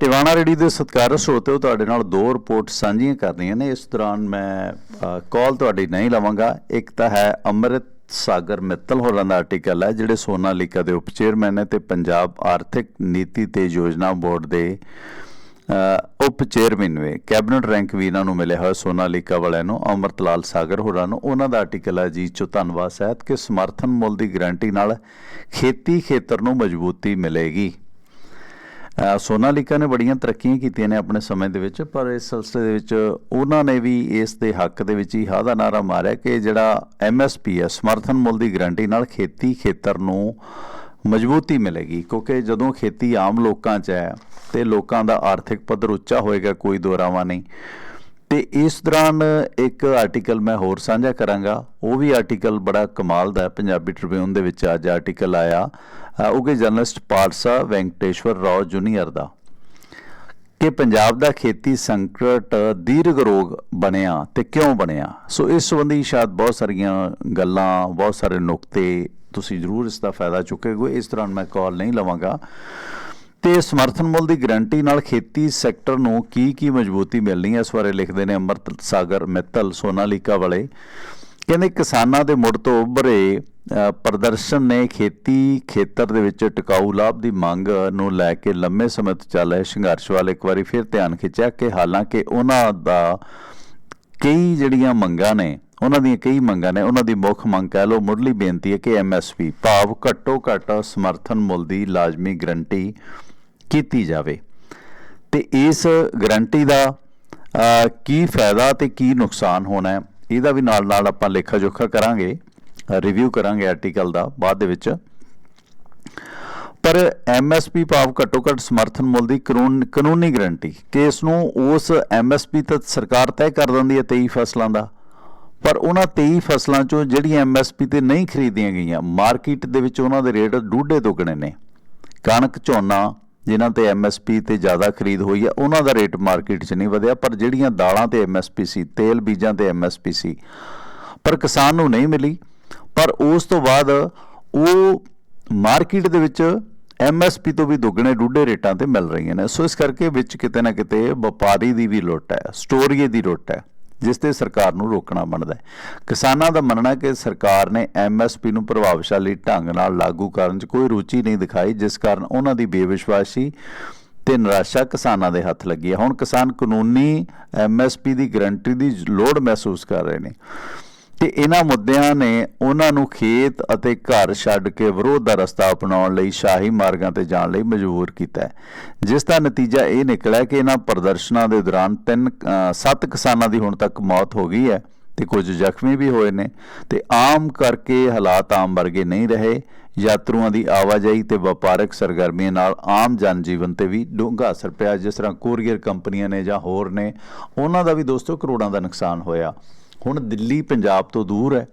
ਟਿਵਾਣਾ ਰੇਡੀ ਦੇ ਸਤਿਕਾਰਯੋਗ ਸਰੋਤਿਓ ਤੁਹਾਡੇ ਨਾਲ ਦੋ ਰਿਪੋਰਟ ਸਾਂਝੀਆਂ ਕਰਨੀਆਂ ਨੇ। ਇਸ ਦੌਰਾਨ ਮੈਂ ਕਾਲ ਤੁਹਾਡੀ ਨਹੀਂ ਲਵਾਂਗਾ। ਇੱਕ ਤਾਂ ਹੈ ਅੰਮ੍ਰਿਤ ਸਾਗਰ ਮਿੱਤਲ ਹੋਰਾਂ ਦਾ ਆਰਟੀਕਲ ਹੈ ਜਿਹੜੇ ਸੋਨਾਲੀਕਾ ਦੇ ਉਪ ਚੇਅਰਮੈਨ ਨੇ ਤੇ ਪੰਜਾਬ ਆਰਥਿਕ ਨੀਤੀ ਤੇ ਯੋਜਨਾ ਬੋਰਡ ਦੇ ਅ, ਉਪ ਚੇਅਰਮੈਨ ਵੇ ਕੈਬਨਿਟ ਰੈਂਕ ਵੀ ਇਹਨਾਂ ਨੂੰ ਮਿਲਿਆ ਹੋਇਆ ਸੋਨਾਲੀਕਾ ਵਾਲਿਆਂ ਨੂੰ। ਅਮਰਤ ਲਾਲ ਸਾਗਰ ਹੋਰਾਂ ਨੂੰ। ਉਹਨਾਂ ਦਾ ਆਰਟੀਕਲ ਹੈ ਜੀ ਚੋ ਧੰਨਵਾਦ ਸਹਿਤ ਕਿ ਸਮਰਥਨ ਮੁੱਲ ਦੀ ਗਾਰੰਟੀ ਨਾਲ ਖੇਤੀ ਖੇਤਰ ਨੂੰ ਮਜ਼ਬੂਤੀ ਮਿਲੇਗੀ। ਸੋਨਾਲੀਕਾ ਨੇ ਬੜੀਆਂ ਤਰੱਕੀਆਂ ਕੀਤੀਆਂ ਨੇ ਆਪਣੇ ਸਮੇਂ ਦੇ ਵਿੱਚ, ਪਰ ਇਸ ਸਿਲਸਿਲੇ ਦੇ ਵਿੱਚ ਉਹਨਾਂ ਨੇ ਵੀ ਇਸ ਦੇ ਹੱਕ ਦੇ ਵਿੱਚ ਹੀ ਹਾ ਦਾ ਨਾਰਾ ਮਾਰਿਆ ਕਿ ਜਿਹੜਾ ਐਮਐਸਪੀ ਹੈ, ਸਮਰਥਨ ਮੁੱਲ ਦੀ ਗਾਰੰਟੀ ਨਾਲ ਖੇਤੀ ਖੇਤਰ ਨੂੰ ਮਜ਼ਬੂਤੀ ਮਿਲੇਗੀ, ਕਿਉਂਕਿ ਜਦੋਂ ਖੇਤੀ ਆਮ ਲੋਕਾਂ 'ਚ ਹੈ ਤੇ ਲੋਕਾਂ ਦਾ ਆਰਥਿਕ ਪੱਧਰ ਉੱਚਾ ਹੋਏਗਾ, ਕੋਈ ਦੋਰਾਵਾ ਨਹੀਂ। ਤੇ ਇਸ ਦੌਰਾਨ ਇੱਕ ਆਰਟੀਕਲ ਮੈਂ ਹੋਰ ਸਾਂਝਾ ਕਰਾਂਗਾ। ਉਹ ਵੀ ਆਰਟੀਕਲ ਬੜਾ ਕਮਾਲ ਦਾ ਹੈ, ਪੰਜਾਬੀ ਟ੍ਰਿਬਿਊਨ ਦੇ ਵਿੱਚ ਅੱਜ ਆਰਟੀਕਲ ਆਇਆ। ਉਹ ਕਿ ਜਰਨਲਿਸਟ ਪਾਰਸਾ ਵੈਂਕਟੇਸ਼ਵਰ ਰਾਓ ਜੂਨੀਅਰ ਦਾ ਕਿ ਪੰਜਾਬ ਦਾ ਖੇਤੀ ਸੰਕਟ ਦੀਰਘ ਰੋਗ ਬਣਿਆ ਤੇ ਕਿਉਂ ਬਣਿਆ? ਸੋ ਇਸ ਸੰਬੰਧੀ ਸ਼ਾਇਦ ਬਹੁਤ ਸਾਰੀਆਂ ਗੱਲਾਂ, ਬਹੁਤ ਸਾਰੇ ਨੁਕਤੇ ਤੁਸੀਂ ਜ਼ਰੂਰ ਇਸ ਦਾ ਫਾਇਦਾ ਚੁੱਕੋਗੇ। ਇਸ ਦੌਰਾਨ ਮੈਂ ਕਾਲ ਨਹੀਂ ਲਵਾਂਗਾ। ਤੇ ਸਮਰਥਨ ਮੁੱਲ ਦੀ ਗਾਰੰਟੀ ਨਾਲ ਖੇਤੀ ਸੈਕਟਰ ਨੂੰ ਕੀ ਕੀ ਮਜ਼ਬੂਤੀ ਮਿਲਣੀ ਹੈ? ਇਸ ਬਾਰੇ ਲਿਖਦੇ ਨੇ ਅਮਰਤ ਸਾਗਰ ਮਿੱਤਲ ਸੋਨਾਲੀਕਾ ਵਾਲੇ। ਕਹਿੰਦੇ, ਕਿਸਾਨਾਂ ਦੇ ਮੁੜ ਤੋਂ ਉੱਭਰੇ ਪ੍ਰਦਰਸ਼ਨ ਨੇ ਖੇਤੀ ਖੇਤਰ ਦੇ ਵਿੱਚ ਟਿਕਾਊ ਲਾਭ ਦੀ ਮੰਗ ਨੂੰ ਲੈ ਕੇ ਲੰਮੇ ਸਮੇਂ ਤੋਂ ਚੱਲ ਰਹੇ ਸੰਘਰਸ਼ ਵੱਲ ਇੱਕ ਵਾਰੀ ਫਿਰ ਧਿਆਨ ਖਿੱਚਿਆ ਕਿ ਹਾਲਾਂਕਿ ਉਹਨਾਂ ਦਾ ਕਈ ਜਿਹੜੀਆਂ ਮੰਗਾਂ ਨੇ, ਉਹਨਾਂ ਦੀਆਂ ਕਈ ਮੰਗਾਂ ਨੇ, ਉਹਨਾਂ ਦੀ ਮੁੱਖ ਮੰਗ ਕਹਿ ਲਓ, ਮੁੱਢਲੀ ਬੇਨਤੀ ਹੈ ਕਿ ਐਮਐਸਪੀ ਭਾਵ ਘੱਟੋ ਘੱਟ ਸਮਰਥਨ ਮੁੱਲ ਦੀ ਲਾਜ਼ਮੀ ਗਰੰਟੀ ਕੀਤੀ ਜਾਵੇ। ਤੇ ਇਸ ਗਰੰਟੀ ਦਾ ਕੀ ਫਾਇਦਾ ਤੇ ਕੀ ਨੁਕਸਾਨ ਹੋਣਾ ਹੈ, ਇਹਦਾ ਵੀ ਨਾਲ ਨਾਲ ਆਪਾਂ ਲੇਖਾ ਜੋਖਾ ਕਰਾਂਗੇ, ਰਿਵਿਊ ਕਰਾਂਗੇ ਆਰਟੀਕਲ ਦਾ ਬਾਅਦ ਦੇ ਵਿੱਚ। ਪਰ ਐਮਐਸਪੀ ਭਾਵ ਘੱਟੋ ਘੱਟ ਸਮਰਥਨ ਮੁੱਲ ਦੀ ਕਾਨੂੰਨ, ਕਾਨੂੰਨੀ ਗਰੰਟੀ, ਕਿ ਇਸ ਨੂੰ ਉਸ ਐਮਐਸਪੀ ਤੱਕ ਸਰਕਾਰ ਤੈਅ ਕਰ ਦਿੰਦੀ ਹੈ 23 ਫਸਲਾਂ ਦਾ, ਪਰ ਉਹਨਾਂ 23 ਫਸਲਾਂ ਚੋਂ ਜਿਹੜੀਆਂ ਐਮਐਸਪੀ ਤੇ ਨਹੀਂ ਖਰੀਦੀਆਂ ਗਈਆਂ, ਮਾਰਕੀਟ ਦੇ ਵਿੱਚ ਉਹਨਾਂ ਦੇ ਰੇਟ ਡੂਢੇ ਦੁੱਗਣੇ ਨੇ। ਕਣਕ, ਝੋਨਾ ਜਿਨ੍ਹਾਂ ਤੇ ਐਮਐਸਪੀ ਤੇ ਜ਼ਿਆਦਾ ਖਰੀਦ ਹੋਈ ਹੈ, ਉਹਨਾਂ ਦਾ ਰੇਟ ਮਾਰਕੀਟ 'ਚ ਨਹੀਂ ਵਧਿਆ, ਪਰ ਜਿਹੜੀਆਂ ਦਾਲਾਂ ਤੇ ਐਮਐਸਪੀ ਸੀ, ਤੇਲ ਬੀਜਾਂ ਤੇ ਐਮਐਸਪੀ ਸੀ, ਪਰ ਕਿਸਾਨ ਨੂੰ ਨਹੀਂ ਮਿਲੀ। ਪਰ ਉਸ ਤੋਂ ਬਾਅਦ ਉਹ ਮਾਰਕੀਟ ਦੇ ਵਿੱਚ ਐਮਐਸਪੀ ਤੋਂ ਵੀ ਦੁੱਗਣੇ ਡੂਢੇ ਰੇਟਾਂ ਤੇ ਮਿਲ ਰਹੀਆਂ ਨੇ। ਸੋ ਇਸ ਕਰਕੇ ਵਿੱਚ ਕਿਤੇ ਨਾ ਕਿਤੇ ਵਪਾਰੀ ਦੀ ਵੀ ਲੁੱਟ ਹੈ, ਸਟੋਰੀਏ ਦੀ ਲੁੱਟ ਹੈ। ਜਿਸ ਤੇ ਸਰਕਾਰ ਨੂੰ ਰੋਕਣਾ ਬਣਦਾ ਹੈ। ਕਿਸਾਨਾਂ ਦਾ ਮੰਨਣਾ ਹੈ ਕਿ ਸਰਕਾਰ ਨੇ ਐਮਐਸਪੀ ਨੂੰ ਪ੍ਰਭਾਵਸ਼ਾਲੀ ਢੰਗ ਨਾਲ ਲਾਗੂ ਕਰਨ 'ਚ ਕੋਈ ਰੁਚੀ ਨਹੀਂ ਦਿਖਾਈ, ਜਿਸ ਕਾਰਨ ਉਹਨਾਂ ਦੀ ਬੇਵਿਸ਼ਵਾਸੀ ਤੇ ਨਿਰਾਸ਼ਾ ਕਿਸਾਨਾਂ ਦੇ ਹੱਥ ਲੱਗੀ ਹੈ। ਹੁਣ ਕਿਸਾਨ ਕਾਨੂੰਨੀ ਐਮਐਸਪੀ ਦੀ ਗਰੰਟੀ ਦੀ ਲੋੜ ਮਹਿਸੂਸ ਕਰ ਰਹੇ ਨੇ। ਤੇ ਇਹਨਾਂ ਮੁੱਦਿਆਂ ਨੇ ਉਹਨਾਂ ਨੂੰ ਖੇਤ ਅਤੇ ਘਰ ਛੱਡ ਕੇ ਵਿਰੋਧ ਦਾ ਰਸਤਾ ਅਪਣਾਉਣ ਲਈ ਸ਼ਾਹੀ ਮਾਰਗਾਂ ਤੇ ਜਾਣ ਲਈ ਮਜਬੂਰ ਕੀਤਾ ਜਿਸ ਦਾ ਨਤੀਜਾ ਇਹ ਨਿਕਲਿਆ ਕਿ ਇਹਨਾਂ ਪ੍ਰਦਰਸ਼ਨਾਂ ਦੇ ਦੌਰਾਨ ਤਿੰਨ ਸੱਤ ਕਿਸਾਨਾਂ ਦੀ ਹੁਣ ਤੱਕ ਮੌਤ ਹੋ ਗਈ ਹੈ ਤੇ ਕੁਝ ਜ਼ਖਮੀ ਵੀ ਹੋਏ ਨੇ ਤੇ ਆਮ ਕਰਕੇ ਹਾਲਾਤ ਆਮ ਵਰਗੇ ਨਹੀਂ ਰਹੇ। ਯਾਤਰੂਆਂ ਦੀ ਆਵਾਜਾਈ ਤੇ ਵਪਾਰਕ ਸਰਗਰਮੀਆਂ ਨਾਲ ਆਮ ਜਨਜੀਵਨ ਤੇ ਵੀ ਡੂੰਘਾ ਅਸਰ ਪਿਆ, ਜਿਸ ਤਰ੍ਹਾਂ ਕੋਰੀਅਰ ਕੰਪਨੀਆਂ ਨੇ ਜਾਂ ਹੋਰ ਨੇ, ਉਹਨਾਂ ਦਾ ਵੀ ਦੋਸਤੋ ਕਰੋੜਾਂ ਦਾ ਨੁਕਸਾਨ ਹੋਇਆ। ਹੁਣ ਦਿੱਲੀ, ਪੰਜਾਬ ਤੋਂ ਦੂਰ ਹੈ।